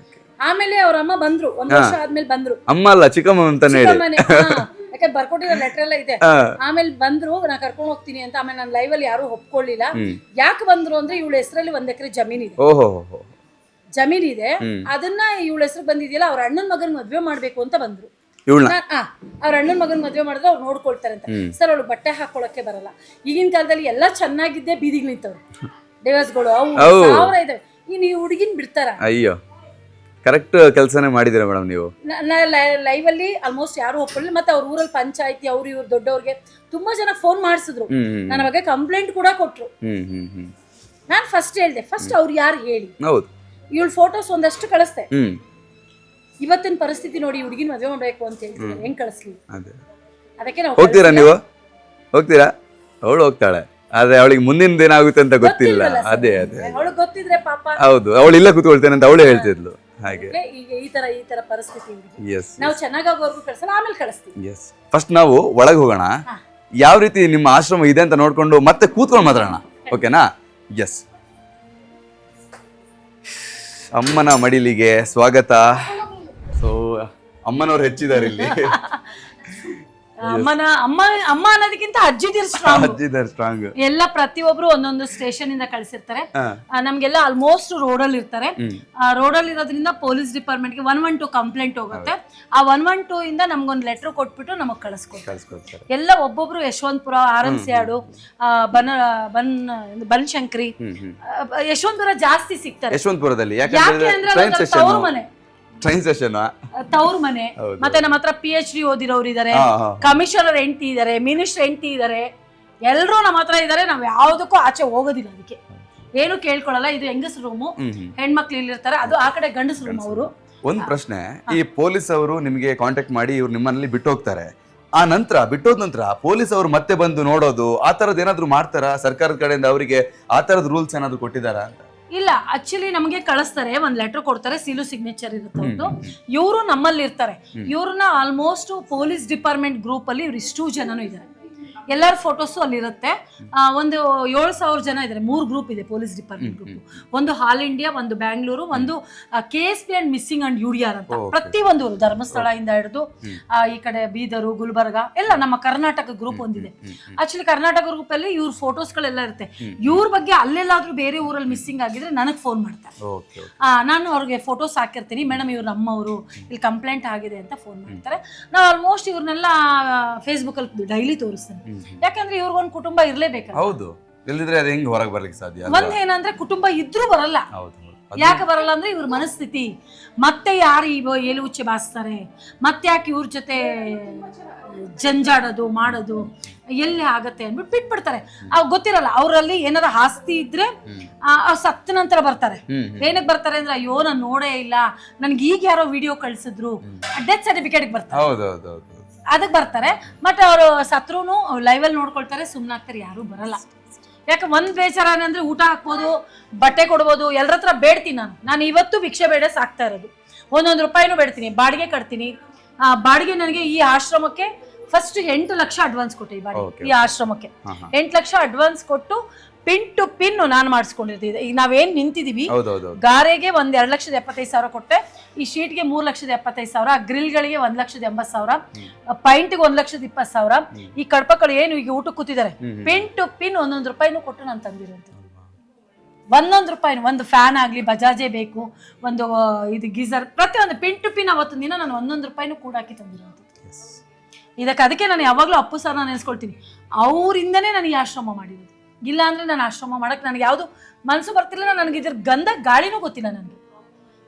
ಆಮೇಲೆ ಅವ್ರ ಅಮ್ಮ ಬಂದ್ರು ಒಂದ್ ವರ್ಷ ಆದ್ಮೇಲೆ ಬಂದ್ರು. ಅಮ್ಮ ಅಲ್ಲ ಚಿಕ್ಕಮ್ಮ ಅಂತಾನೆ ಹೇಳಿ. ಚಿಕ್ಕಮ್ಮನೆ, ಹಾ. ಯಾಕೆ ಬರ್ಕೊಟ್ಟಿರೋ ಲೆಟರ್ ಎಲ್ಲ ಇದೆ. ಆಮೇಲೆ ಬಂದ್ರು ನಾ ಕರ್ಕೊಂಡು ಹೋಗ್ತೀನಿ ಅಂತ ಆಮೇಲೆ ನಾನು ಲೈವ್ ಅಲ್ಲಿ ಯಾರು ಒಪ್ಕೊಳ್ಳಿಲ್ಲ. ಯಾಕೆ ಬಂದ್ರು ಅಂದ್ರೆ ಇವಳ ಹೆಸರಲ್ಲಿ ಒಂದ್ ಎಕರೆ ಜಮೀನ್ ಇದೆ. ಓಹೋ ಜಮೀನ್ ಇದೆ. ಅದನ್ನ ಇವಳ ಹೆಸರು ಬಂದಿದೆಯಲ್ಲ ಅವ್ರ ಅಣ್ಣನ ಮಗನ್ ಮದ್ವೆ ಮಾಡ್ಬೇಕು ಅಂತ ಬಂದ್ರು. ಅವ್ರ ಅಣ್ಣನ ಮಗನ್ ಮದ್ವೆ ಮಾಡಿದ್ರೆ ಅವ್ರು ನೋಡ್ಕೊಳ್ತಾರೆ ಅಂತ. ಸರ್ ಅವಳು ಬಟ್ಟೆ ಹಾಕೊಳಕ್ಕೆ ಬರಲ್ಲ. ಈಗಿನ ಕಾಲದಲ್ಲಿ ಎಲ್ಲ ಚೆನ್ನಾಗಿದ್ದೆ ಬೀದಿಗೆ ನಿಂತವ್ರು. ಡಿವರ್ಸ್ಗಳು ಅವು ಅವು. ಸಾವಿರ ಇದಾವೆ. ಇನ್ನು ಈ ಹುಡುಗಿನ ಬಿಡ್ತಾರ? ಅಯ್ಯೋ. ಕರೆಕ್ಟ್ ಕೆಲಸನೇ ಮಾಡಿದಿರ ಮೇಡಮ್ ನೀವು? ಲೈವ್ ಅಲ್ಲಿ ಆಲ್ಮೋಸ್ಟ್ ಯಾರು ಒಪ್ಪಲಿಲ್ಲ ಮತ್ತೆ ಅವ್ರ ಊರಲ್ಲಿ ಪಂಚಾಯತಿ ಅವ್ರು ಇವ್ರು ದೊಡ್ಡವ್ರಿಗೆ ತುಂಬಾ ಜನ ಫೋನ್ ಮಾಡಿಸಿದ್ರು. ನನ್ನ ಬಗ್ಗೆ ಕಂಪ್ಲೇಂಟ್ ಕೂಡ ಕೊಟ್ರು. ನಾನು ಫಸ್ಟ್ ಹೇಳ್ದೆ. ಫಸ್ಟ್ ಅವ್ರು ಯಾರು ಹೇಳಿ? ಹೌದು. ಇವಳು ಫೋಟೋಸ್ ಒಂದಷ್ಟು ಕಳಿಸ್ದೆ. ಹ್ಮ್. ಇವತ್ತಿನ ಪರಿಸ್ಥಿತಿ ನೋಡಿ ಹುಡುಗಿನ ಮದುವೆ ಮಾಡಬೇಕು ಅಂತ ಹೇಳ್ತಿದ್ದಾರೆ ಹೆಂಗ್ ಕಳಿಸ್ಲಿ? ಅದೇ. ಅದಕ್ಕೆ ನಾವು ಹೋಗ್ತೀರಾ ನೀವು? ಹೋಗ್ತೀರಾ? ಅವಳು ಹೋಗ್ತಾಳೆ. ಆದ್ರೆ ಅವಳಿಗೆ ಮುಂದಿನ ದಿನ ಆಗುತ್ತೆ ಅಂತ ಗೊತ್ತಿಲ್ಲ. ಅದೇ ಅದೇ ಅವಳಿಗೆ ಗೊತ್ತಿದ್ರೆ ಪಾಪ. ಹೌದು ಅವಳು ಇಲ್ಲ ಕೂತ್ಕೊಳ್ತೇನೆ ಅಂತ ಅವಳೇ ಹೇಳ್ತಿದ್ಲು. ಹಾಗೆ. ಈಗ ಈ ತರ ಈ ತರ ಪರಿಸ್ಥಿತಿ ಎಸ್ ನಾವು ಚೆನ್ನಾಗೋರ್ಗು ಕಳ್ಸಲ್ಲ ಆಮೇಲೆ ಕಳಿಸ್ತೀವಿ. ಎಸ್ ಫಸ್ಟ್ ನಾವು ಒಳಗೆ ಹೋಗೋಣ. ಯಾವ ರೀತಿ ನಿಮ್ಮ ಆಶ್ರಮ ಇದೆ ಅಂತ ನೋಡ್ಕೊಂಡು ಮತ್ತೆ ಕೂತ್ಕೊಂಡು ಮಾತಾಡೋಣ. ಓಕೆನಾ? ಎಸ್ ಅಮ್ಮನ ಮಡಿಲಿಗೆ ಸ್ವಾಗತ. ಸೊ ಅಮ್ಮನವ್ರು ಹೆಚ್ಚಿದ್ದಾರೆ ಇಲ್ಲಿ. ಅಮ್ಮನ ಅಮ್ಮ ಅಮ್ಮ ಅನ್ನೋದಕ್ಕಿಂತ ಅಜ್ಜಿದಿರ್ ಸ್ಟ್ರಾಂಗ್ ಹಚ್ಚಿದ್ದಾರೆ ಸ್ಟ್ರಾಂಗ್ ಎಲ್ಲ ಪ್ರತಿಯೊಬ್ರು ಒಂದೊಂದು ಸ್ಟೇಷನ್ ಇಂದ ಕಳಿಸಿರ್ತಾರೆ. ಆ, ನಮ್ಗೆಲ್ಲ ಆಲ್ಮೋಸ್ಟ್ ರೋಡಲ್ಲಿ ಇರ್ತಾರೆ. ರೋಡಲ್ಲಿ ಇರೋದ್ರಿಂದ ಪೊಲೀಸ್ ಡಿಪಾರ್ಟ್ಮೆಂಟ್ಗೆ ಒನ್ ಒನ್ ಟು ಕಂಪ್ಲೇಂಟ್ ಹೋಗುತ್ತೆ. ಆ ಒನ್ ಒನ್ ಟೂ ಇಂದ ನಮ್ಗೊಂದು ಲೆಟರ್ ಕೊಟ್ಬಿಟ್ಟು ನಮಗ್ ಕಳಿಸ್ಕೊಡ್ತಾರೆ. ಕಳ್ಸ್ಕೊಡ್ತಾರೆ. ಎಲ್ಲ ಒಬ್ಬೊಬ್ರು ಯಶವಂತಪುರ ಆರ್ ಎಂ ಸಿಯಾಡು ಬನ ಬನ್ ಬನಶಂಕರಿ. ಆ, ಯಶವಂತಪುರ ಜಾಸ್ತಿ ಸಿಗ್ತಾರೆ. ಯಶವಂತಪುರದಲ್ಲಿ. ಯಾಕೆ ಯಾಕಂದ್ರೆ ಅಂದ್ರೆ ಟ್ರೈನ್ ಮನೆ. ಟ್ರೈನ್ ತವ್ರ ಮನೆ. ಹೌದು. ಮತ್ತೆ ನಮ್ಮ ಹತ್ರ ಪಿ ಎಚ್ ಡಿ ಓದಿರೋರು ಇದಾರೆ. ಹಾ ಹಾ. ಕಮಿಷನರ್ ಎಂಟಿ ಇದಾರೆ ಮಿನಿಸ್ಟರ್ ಎಂಟಿ ಇದಾರೆ. ಎಲ್ಲರೂ ನಮ್ಮ ಹತ್ರ ಇದಾರೆ ನಾವ್ ಯಾವ್ದಕ್ಕೂ ಆಚೆ ಹೋಗೋದಿಲ್ಲ ಅದಕ್ಕೆ. ಏನು ಕೇಳ್ಕೊಳಲ್ಲ ಇದು ಹೆಂಗಸ್ ರೂಮ್ ಹ್ಮ್ ಹ್ಮ್. ಹೆಣ್ಮಕ್ಳು ಇಲ್ಲಿರ್ತಾರೆ ಅದು ಆ ಕಡೆ ಗಂಡಸ್ ರೂಮ್ ಅವರು. ಒಂದ್ ಪ್ರಶ್ನೆ ಈ ಪೊಲೀಸ್ ಅವರು ನಿಮ್ಗೆ ಕಾಂಟ್ಯಾಕ್ಟ್ ಮಾಡಿ ಇವ್ರು ನಿಮ್ಮಲ್ಲಿ ಬಿಟ್ಟು ಹೋಗ್ತಾರೆ. ಆ ನಂತರ ಬಿಟ್ಟೋದ ನಂತರ ಪೊಲೀಸ್ ಅವರು ಮತ್ತೆ ಬಂದು ನೋಡೋದು ಆ ತರದ್ ಏನಾದ್ರು ಮಾಡ್ತಾರಾ? ಸರ್ಕಾರದ ಕಡೆಯಿಂದ ಅವರಿಗೆ ಆ ತರದ ರೂಲ್ಸ್ ಏನಾದ್ರು ಕೊಟ್ಟಿದಾರಾ ಅಂತ? ಇಲ್ಲ ಆಕ್ಚುಲಿ ನಮಗೆ ಕಳಿಸ್ತಾರೆ ಒಂದ್ ಲೆಟರ್ ಕೊಡ್ತಾರೆ ಸೀಲು ಸಿಗ್ನೇಚರ್ ಇರುತ್ತೆ ಅವ್ರದ್ದು ಇವರು ನಮ್ಮಲ್ಲಿ ಇರ್ತಾರೆ ಇವ್ರನ್ನ ಆಲ್ಮೋಸ್ಟ್ ಪೊಲೀಸ್ ಡಿಪಾರ್ಟ್ಮೆಂಟ್ ಗ್ರೂಪ್ ಅಲ್ಲಿ ಇವ್ರು ಇಷ್ಟು ಜನನು ಇದ್ದಾರೆ. ಎಲ್ಲರ ಫೋಟೋಸು ಅಲ್ಲಿ ಇರುತ್ತೆ ಆ, ಒಂದು ಏಳು ಸಾವಿರ ಜನ ಇದ್ದಾರೆ ಮೂರು ಗ್ರೂಪ್ ಇದೆ ಪೊಲೀಸ್ ಡಿಪಾರ್ಟ್ಮೆಂಟ್ ಗ್ರೂಪ್ ಒಂದು ಹಾಲ್ ಇಂಡಿಯಾ ಒಂದು ಬ್ಯಾಂಗ್ಳೂರು ಒಂದು K S P and missing and UDR ಅಂತ. ಪ್ರತಿ ಒಂದು ಧರ್ಮಸ್ಥಳ ಇಂದ ಹಿಡಿದು ಈ ಕಡೆ ಬೀದರು ಗುಲ್ಬರ್ಗ ಎಲ್ಲ ನಮ್ಮ ಕರ್ನಾಟಕ ಗ್ರೂಪ್ ಒಂದಿದೆ. ಆಕ್ಚುಲಿ ಕರ್ನಾಟಕ ಗ್ರೂಪ್ ಅಲ್ಲಿ ಇವ್ರ ಫೋಟೋಸ್ಗಳೆಲ್ಲ ಇರುತ್ತೆ. ಇವ್ರ ಬಗ್ಗೆ ಅಲ್ಲೆಲ್ಲಾದ್ರೂ ಬೇರೆ ಊರಲ್ಲಿ ಮಿಸ್ಸಿಂಗ್ ಆಗಿದ್ರೆ ನನಗೆ ಫೋನ್ ಮಾಡ್ತಾರೆ. ನಾನು ಅವ್ರಿಗೆ ಫೋಟೋಸ್ ಹಾಕಿರ್ತೀನಿ. ಮೇಡಮ್ ಇವ್ರು ನಮ್ಮವರು ಇಲ್ಲಿ ಕಂಪ್ಲೇಂಟ್ ಆಗಿದೆ ಅಂತ ಫೋನ್ ಮಾಡ್ತಾರೆ. ನಾವು ಆಲ್ಮೋಸ್ಟ್ ಇವ್ರನ್ನೆಲ್ಲ ಫೇಸ್ಬುಕ್ಕಲ್ಲಿ ಡೈಲಿ ತೋರಿಸ್ತೇನೆ. ಯಾಕಂದ್ರೆ ಇವ್ರಿಗೊಂದು ಕುಟುಂಬ ಇರಲೇಬೇಕು ಹೌದು. ಇಲ್ಲದಿದ್ರೆ ಅದು ಹೆಂಗ್ ಹೊರಗೆ ಬರ್ಲಿಕ್ಕೆ ಸಾಧ್ಯ ಅಲ್ವಾ? ಒಂದ್ ಏನಂದ್ರೆ ಕುಟುಂಬ ಇದ್ರೂ ಬರಲ್ಲ. ಹೌದು. ಅದು- ಯಾಕೆ ಬರಲ್ಲ ಅಂದ್ರೆ ಇವ್ರ ಮನಸ್ಥಿತಿ. ಮತ್ತೆ ಯಾರು ಈ ಎಲು ಉಚ್ಚೆ ಬಾಸ್ತಾರೆ? ಮತ್ತೆ ಯಾಕೆ ಇವ್ರ ಜೊತೆ ಜಂಜಾಡೋದು ಮಾಡೋದು? ಎಲ್ಲಿ ಆಗತ್ತೆ ಅಂದ್ಬಿಟ್ಟು ಬಿಟ್ಬಿಡ್ತಾರೆ. ಅವ್ ಗೊತ್ತಿರಲ್ಲ ಅವರಲ್ಲಿ ಏನಾರ ಆಸ್ತಿ ಇದ್ರೆ ಆ, ಅವ್ರ್ ಸತ್ತ ನಂತರ ಬರ್ತಾರೆ. ಹ್ಮ್ ಹ್ಮ್. ಏನಕ್ಕೆ ಬರ್ತಾರೆ ಅಂದ್ರೆ ಅಯ್ಯೋ ನಾನು ನೋಡೇ ಇಲ್ಲ. ನನ್ಗೆ ಈಗ ಯಾರೋ ವಿಡಿಯೋ ಕಳ್ಸಿದ್ರು. ಡೆತ್ ಸರ್ಟಿಫಿಕೇಟ್ ಬರ್ತಾರೆ. ಹೌದು ಹೌದು ಹೌದು. ಅದಕ್ಕೆ ಬರ್ತಾರೆ. ಮತ್ತೆ ಅವರು ಸತ್ರುನು ಲೈವಲ್ಲಿ ನೋಡ್ಕೊಳ್ತಾರೆ ಸುಮ್ಮನಾಗ್ತಾರೆ ಯಾರು ಬರಲ್ಲ. ಯಾಕೆ ಒಂದು ಬೇಜಾರ ಏನಂದ್ರೆ ಊಟ ಹಾಕ್ಬೋದು ಬಟ್ಟೆ ಕೊಡ್ಬೋದು ಎಲ್ಲರ ಹತ್ರ ಬೇಡ್ತೀನಿ ನಾನು. ನಾನು ಇವತ್ತು ಭಿಕ್ಷೆ ಬೇಡ ಸಾಕ್ತಾ ಇರೋದು. ಒಂದೊಂದು ರೂಪಾಯಿನೂ ಬೇಡ್ತೀನಿ ಬಾಡಿಗೆ ಕಟ್ತೀನಿ. ಆ, ಬಾಡಿಗೆ ನನಗೆ ಈ ಆಶ್ರಮಕ್ಕೆ ಫಸ್ಟ್ ಎಂಟು ಲಕ್ಷ ಅಡ್ವಾನ್ಸ್ ಕೊಟ್ಟೆ ಈ ಬಾಡಿಗೆ ಈ ಆಶ್ರಮಕ್ಕೆ. ಎಂಟು ಲಕ್ಷ ಅಡ್ವಾನ್ಸ್ ಕೊಟ್ಟು ಪಿನ್ ಟು ಪಿನ್ ನಾನು ಮಾಡಿಸ್ಕೊಂಡಿರ್ತೀನಿ ಈಗ ನಾವೇನ್ ನಿಂತಿದೀವಿ ಗಾರೆಗೆ ಒಂದ್ ಎರಡ್ ಲಕ್ಷದ ಎಪ್ಪತ್ತೈದು ಸಾವಿರ ಕೊಟ್ಟೆ. ಈ ಶೀಟ್ಗೆ ಮೂರ್ ಲಕ್ಷದ ಎಪ್ಪತ್ತೈದು ಸಾವಿರ ಗ್ರಿಲ್ಗಳಿಗೆ ಒಂದ್ ಲಕ್ಷದ ಎಂಬತ್ತು ಸಾವಿರ ಪೈಂಟ್ಗೆ ಒಂದ್ ಲಕ್ಷದ ಇಪ್ಪತ್ತು ಸಾವಿರ. ಈ ಕಡ್ಪಗಳು ಏನು ಈಗ ಊಟಕ್ಕೆ ಕೂತಿದ್ದಾರೆ. ಪಿನ್ ಟು ಪಿನ್ ಒಂದೊಂದು ರೂಪಾಯಿನೂ ಕೊಟ್ಟು ನಾನು ತಂದಿರೋದು. ಒಂದೊಂದು ರೂಪಾಯಿನೂ ಒಂದು ಫ್ಯಾನ್ ಆಗಲಿ ಬಜಾಜೇ ಬೇಕು ಒಂದು ಇದು ಗೀಸರ್ ಪ್ರತಿಯೊಂದು ಪಿನ್ ಟು ಪಿನ್ ಅವತ್ತು ದಿನ ನಾನು ಒಂದೊಂದು ರೂಪಾಯಿನೂ ಕೂಡ ಹಾಕಿ ತಂದಿರೋದು. ಇದಕ್ಕೆ ಅದಕ್ಕೆ ನಾನು ಯಾವಾಗಲೂ ಅಪ್ಪು ಸರ್ ನಾನು ನೆನೆಸ್ಕೊಳ್ತೀನಿ. ಅವರಿಂದನೇ ನಾನು ಈ ಆಶ್ರಮ ಮಾಡಿರೋದು. ಇಲ್ಲ ಅಂದ್ರೆ ನಾನು ಆಶ್ರಮ ಮಾಡಕ್ ನನಗೆ ಯಾವುದು ಮನಸ್ಸು ಬರ್ತಿಲ್ಲ ನನಗೆ ಇದ್ರ ಗಂಧ ಗಾಳಿನೂ ಗೊತ್ತಿಲ್ಲ ನನಗೆ.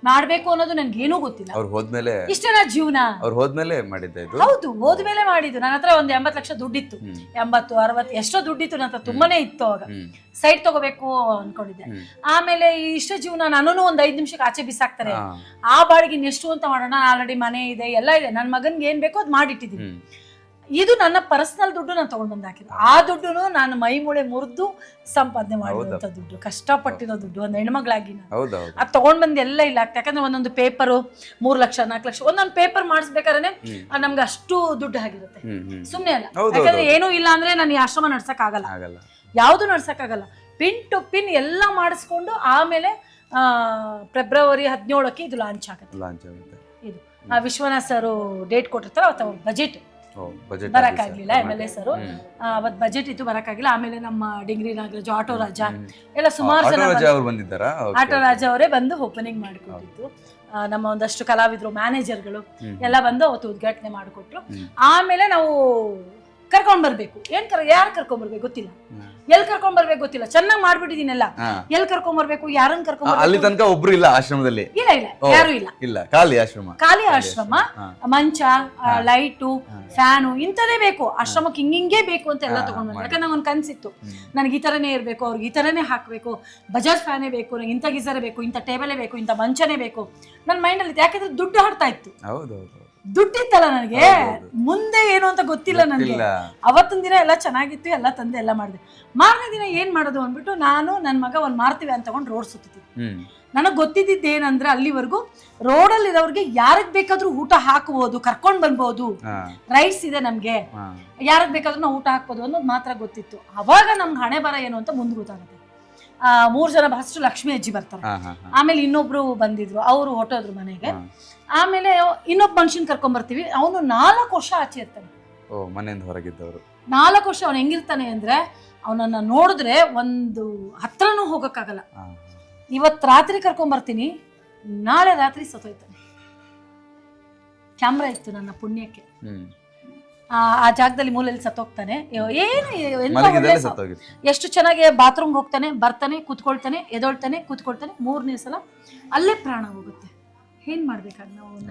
ಮಾಡ್ಬೇಕು ಅನ್ನೋದು ನನ್ಗೆ ಏನೂ ಗೊತ್ತಿಲ್ಲ. ಅವ್ರು ಹೋದ್ಮೇಲೆ ಇಷ್ಟನ ಜೀವನ. ಅವ್ರು ಹೋದ್ಮೇಲೆ ಮಾಡಿದ್ದೆ ಇದು? ಹೌದು ಹೋದ್ಮೇಲೆ ಮಾಡಿದ್ದು. ನನ್ನ ಹತ್ರ ಒಂದು ಎಂಬತ್ತು ಲಕ್ಷ ದುಡ್ಡಿತ್ತು. ಎಂಬತ್ತು ಅರವತ್ತು ಎಷ್ಟೋ ದುಡ್ಡಿತ್ತು ನನ್ನ ಹತ್ರ. ತುಂಬಾನೇ ಇತ್ತು ಅವಾಗ. ಸೈಡ್ ಸೈಟ್ ತಗೋಬೇಕು ಅನ್ಕೊಂಡಿದ್ದೆ. ಆಮೇಲೆ ಈ ಇಷ್ಟ ಜೀವನ ನಾನು ಒಂದ್ ಐದ್ ನಿಮಿಷಕ್ಕೆ ಆಚೆ ಬಿಸಾಕ್ತಾರೆ. ಆ ಬಾಡಿಗೆ ಎಷ್ಟು ಅಂತ ಮಾಡೋಣ. ಆಲ್ರೆಡಿ ಮನೆ ಇದೆ ಎಲ್ಲ ಇದೆ. ನನ್ನ ಮಗನ್ಗೆ ಏನ್ ಬೇಕೋ ಅದು ಮಾಡಿಟ್ಟಿದ್ದೀನಿ. ಇದು ನನ್ನ ಪರ್ಸನಲ್ ದುಡ್ಡು ನಾನು ತಗೊಂಡು ಬಂದು ಹಾಕಿದ್ದು. ಆ ದುಡ್ಡು ನಾನು ಮೈ ಮೂಳೆ ಮುರಿದು ಸಂಪಾದನೆ ಮಾಡಿರುವಂತ ದುಡ್ಡು ಕಷ್ಟಪಟ್ಟಿರೋ ದುಡ್ಡು ಒಂದು ಹೆಣ್ಮಗಳಾಗಿ ನಾನು. ಅದು ತಗೊಂಡ್ ಬಂದು ಎಲ್ಲ ಇಲ್ಲ ಆಗ್ತದೆ ಯಾಕಂದ್ರೆ ಒಂದೊಂದು ಪೇಪರು ಮೂರ್ ಲಕ್ಷ ನಾಲ್ಕು ಲಕ್ಷ ಒಂದೊಂದು ಪೇಪರ್ ಮಾಡಿಸ್ಬೇಕಾದ್ರೆ. ನಮ್ಗೆ ಅಷ್ಟು ದುಡ್ಡು ಆಗಿರುತ್ತೆ. ಸುಮ್ನೆ ಅಲ್ಲ. ಯಾಕಂದ್ರೆ. ಏನೂ ಇಲ್ಲ ಅಂದ್ರೆ ನಾನು ಈ ಆಶ್ರಮ ನಡ್ಸಕ್ ಆಗಲ್ಲ. ಆಗಲ್ಲ ಯಾವುದು ನಡ್ಸಕ್ಕಾಗಲ್ಲ. ಪಿನ್ ಟು ಪಿನ್ ಎಲ್ಲ ಮಾಡಿಸ್ಕೊಂಡು ಆಮೇಲೆ ಆ, ಫೆಬ್ರವರಿ ಹದಿನೇಳಕ್ಕೆ ಇದು ಲಾಂಚ್ ಆಗುತ್ತೆ. ಲಾಂಚ್ ಆಗುತ್ತೆ. ಇದು. ಆ, ವಿಶ್ವನಾಥ್ ಸರ್ ಡೇಟ್ ಕೊಟ್ಟಿರ್ತಾರೆ ಅವತ್ತು ಓ ಬಜೆಟ್ ಬರಕ್ಕಾಗ್ಲಿಲ್ಲ ಎಂ ಎಲ್ ಎ ಸರ್. ಅವತ್ತು ಬಜೆಟ್ ಇತ್ತು ಬರಕ್ಕಾಗಿಲ್ಲ ಆಮೇಲೆ ನಮ್ಮ ಡಿಂಗ್ರಿ ನಾಗರಾಜು ಆಟೋ ರಾಜ ಎಲ್ಲ ಸುಮಾರು ಜನ ಆಟೋ ರಾಜ. ಅವ್ರು ಬಂದಿದ್ದಾರಾ? ಆಟೋ ರಾಜ ಅವರೇ ಬಂದು ಓಪನಿಂಗ್ ಮಾಡಿಕೊಟ್ಟಿದ್ದು. ಆ, ನಮ್ಮ ಒಂದಷ್ಟು ಕಲಾವಿದರು ಮ್ಯಾನೇಜರ್ಗಳು. ಎಲ್ಲ ಬಂದು ಅವತ್ತು ಉದ್ಘಾಟನೆ ಮಾಡಿಕೊಟ್ರು. ಆಮೇಲೆ ನಾವು ಕರ್ಕೊಂಡ್ ಬರ್ಬೇಕು. ಏನ್ ಕರ್ ಯಾರು ಕರ್ಕೊಂಡ್ ಬರ್ಬೇಕು ಗೊತ್ತಿಲ್ಲ. ಎಲ್ ಕರ್ಕೊಂಡ್ ಬರ್ಬೇಕು ಗೊತ್ತಿಲ್ಲ. ಚೆನ್ನಾಗಿ ಮಾಡ್ಬಿಟ್ಟಿದೀನಲ್ಲ ಹಾ. ಎಲ್ ಕರ್ಕೊಂಡ್ ಬರ್ಬೇಕು ಯಾರನ್ನ ಕರ್ಕೊಂಡ್ ಬರ್ಬೇಕು? ಅಲ್ಲಿ ತನಕ ಒಬ್ರು ಇಲ್ಲ ಆಶ್ರಮದಲ್ಲಿ. ಇಲ್ಲ ಇಲ್ಲ. ಓ. ಯಾರು ಇಲ್ಲ. ಇಲ್ಲ. ಖಾಲಿ ಆಶ್ರಮ. ಖಾಲಿ ಆಶ್ರಮ. ಹಾ. ಮಂಚ ಲೈಟು ಫ್ಯಾನು ಇಂಥದೇ ಬೇಕು. ಆಶ್ರಮಕ್ಕೆ ಹಿಂಗಿಂಗೇ ಬೇಕು ಅಂತ ಎಲ್ಲ ತಗೊಂಡ್ ಬಂದೆ ಯಾಕಂದ್ರೆ ನಂಗೊಂದು ಒಂದು ಕನ್ಸಿತ್ತು ನನಗೆ ಈ ಥರನೇ ಇರಬೇಕು ಅವ್ರಿಗೆ ಈ ಥರನೇ ಹಾಕಬೇಕು. ಬಜಾಜ್ ಫ್ಯಾನೇ ಬೇಕು ನಂಗೆ ಇಂಥ ಗೀಸರೇ ಬೇಕು ಇಂಥ ಟೇಬಲೇ ಬೇಕು ಇಂಥ ಮಂಚನೇ ಬೇಕು. ನನ್ನ ಮೈಂಡಲ್ಲಿ ಯಾಕಂದ್ರೆ ದುಡ್ಡು ಹಾಡ್ತಾ ಇತ್ತು. ಹೌದೌದು. ದುಡ್ಡಿತ್ತಲ್ಲ ನನಗೆ? ಮುಂದೆ ಏನು ಅಂತ ಗೊತ್ತಿಲ್ಲ ನನಗೆ. ಅವತ್ತಿನ ದಿನ ಎಲ್ಲ ಚೆನ್ನಾಗಿತ್ತು ಎಲ್ಲ ತಂದೆ ಎಲ್ಲ ಮಾಡಿದೆ. ಮಾರನೇ ದಿನ ಏನ್ ಮಾಡೋದು ಅಂದ್ಬಿಟ್ಟು ನಾನು ನನ್ನ ಮಗ ಒಂದು ಮಾರ್ತೀವಿ ಅಂತ ತಗೊಂಡು ರೋಡ್ ಸುತ್ತಿದ್ದೆ. ನನಗೆ ಗೊತ್ತಿದ್ದಿದ್ದು ಏನಂದ್ರೆ ಅಲ್ಲಿವರೆಗೂ ರೋಡಲ್ಲಿ ಇರೋರಿಗೆ ಯಾರಿಗೆ ಬೇಕಾದ್ರೂ ಊಟ ಹಾಕಬಹುದು ಕರ್ಕೊಂಡು ಹಾ. ರೈಟ್ಸ್ ಇದೆ ನಮಗೆ. ಯಾರಿಗೆ ಬೇಕಾದ್ರೂ ನಾವು ಊಟ ಹಾಕ್ಬೋದು ಅನ್ನೋದು ಮಾತ್ರ ಗೊತ್ತಿತ್ತು. ಅವಾಗ ನಮ್ಗೆ ಹಣೆ ಬರ ಏನು ಅಂತ ಮುಂದೆ ಗೊತ್ತಾಗುತ್ತೆ. ಮೂರು ಜನ ಫಸ್ಟ್ ಲಕ್ಷ್ಮಿ ಅಜ್ಜಿ ಬರ್ತಾರೆ. ಆಮೇಲೆ ಇನ್ನೊಬ್ರು ಬಂದಿದ್ರು ಅವರು ಹೊಟ್ಟೋದ್ರು ಮನೆಗೆ. ಆಮೇಲೆ ಇನ್ನೊಬ್ಬ ಮನುಷ್ಯನ್ ಕರ್ಕೊಂಡ್ ಬರ್ತೀವಿ. ಅವನು ನಾಲ್ಕು ವರ್ಷ ಆಚೆ ಇರ್ತಾನೆ. ಓ ಮನೆಯಿಂದ ಹೊರಗಿದ್ದವರು. ನಾಲ್ಕು ವರ್ಷ ಅವನು ಹೆಂಗಿರ್ತಾನೆ ಅಂದ್ರೆ ಅವನನ್ನ ನೋಡಿದ್ರೆ ಒಂದು ಹತ್ರನೂ ಹೋಗಕ್ಕಾಗಲ್ಲ. ಇವತ್ ಇವತ್ತು ರಾತ್ರಿ ಕರ್ಕೊಂಡ್ ಬರ್ತೀನಿ ನಾಳೆ ರಾತ್ರಿ ಸತ್ತೋಯ್ತಾನೆ. ಕ್ಯಾಮ್ರಾ ಇತ್ತು ನನ್ನ ಪುಣ್ಯಕ್ಕೆ. ಆ ಆ ಜಾಗದಲ್ಲಿ ಮೂಲೆಯಲ್ಲಿ ಸತ್ತೋಗ್ತಾನೆ. ಏನು ಎಂತ ಒಳ್ಳೆ ಎಷ್ಟು ಚೆನ್ನಾಗಿ ಬಾತ್ರೂಮ್ಗೆ ಹೋಗ್ತಾನೆ ಬರ್ತಾನೆ ಕೂತ್ಕೊಳ್ತಾನೆ ಎದೊಳ್ತಾನೆ ಕೂತ್ಕೊಳ್ತಾನೆ ಮೂರನೇ ಸಲ ಅಲ್ಲೇ ಪ್ರಾಣ ಹೋಗುತ್ತೆ. ಏನ್ ಮಾಡ್ಬೇಕಾಗ ನಾವು ಅವ್ನ?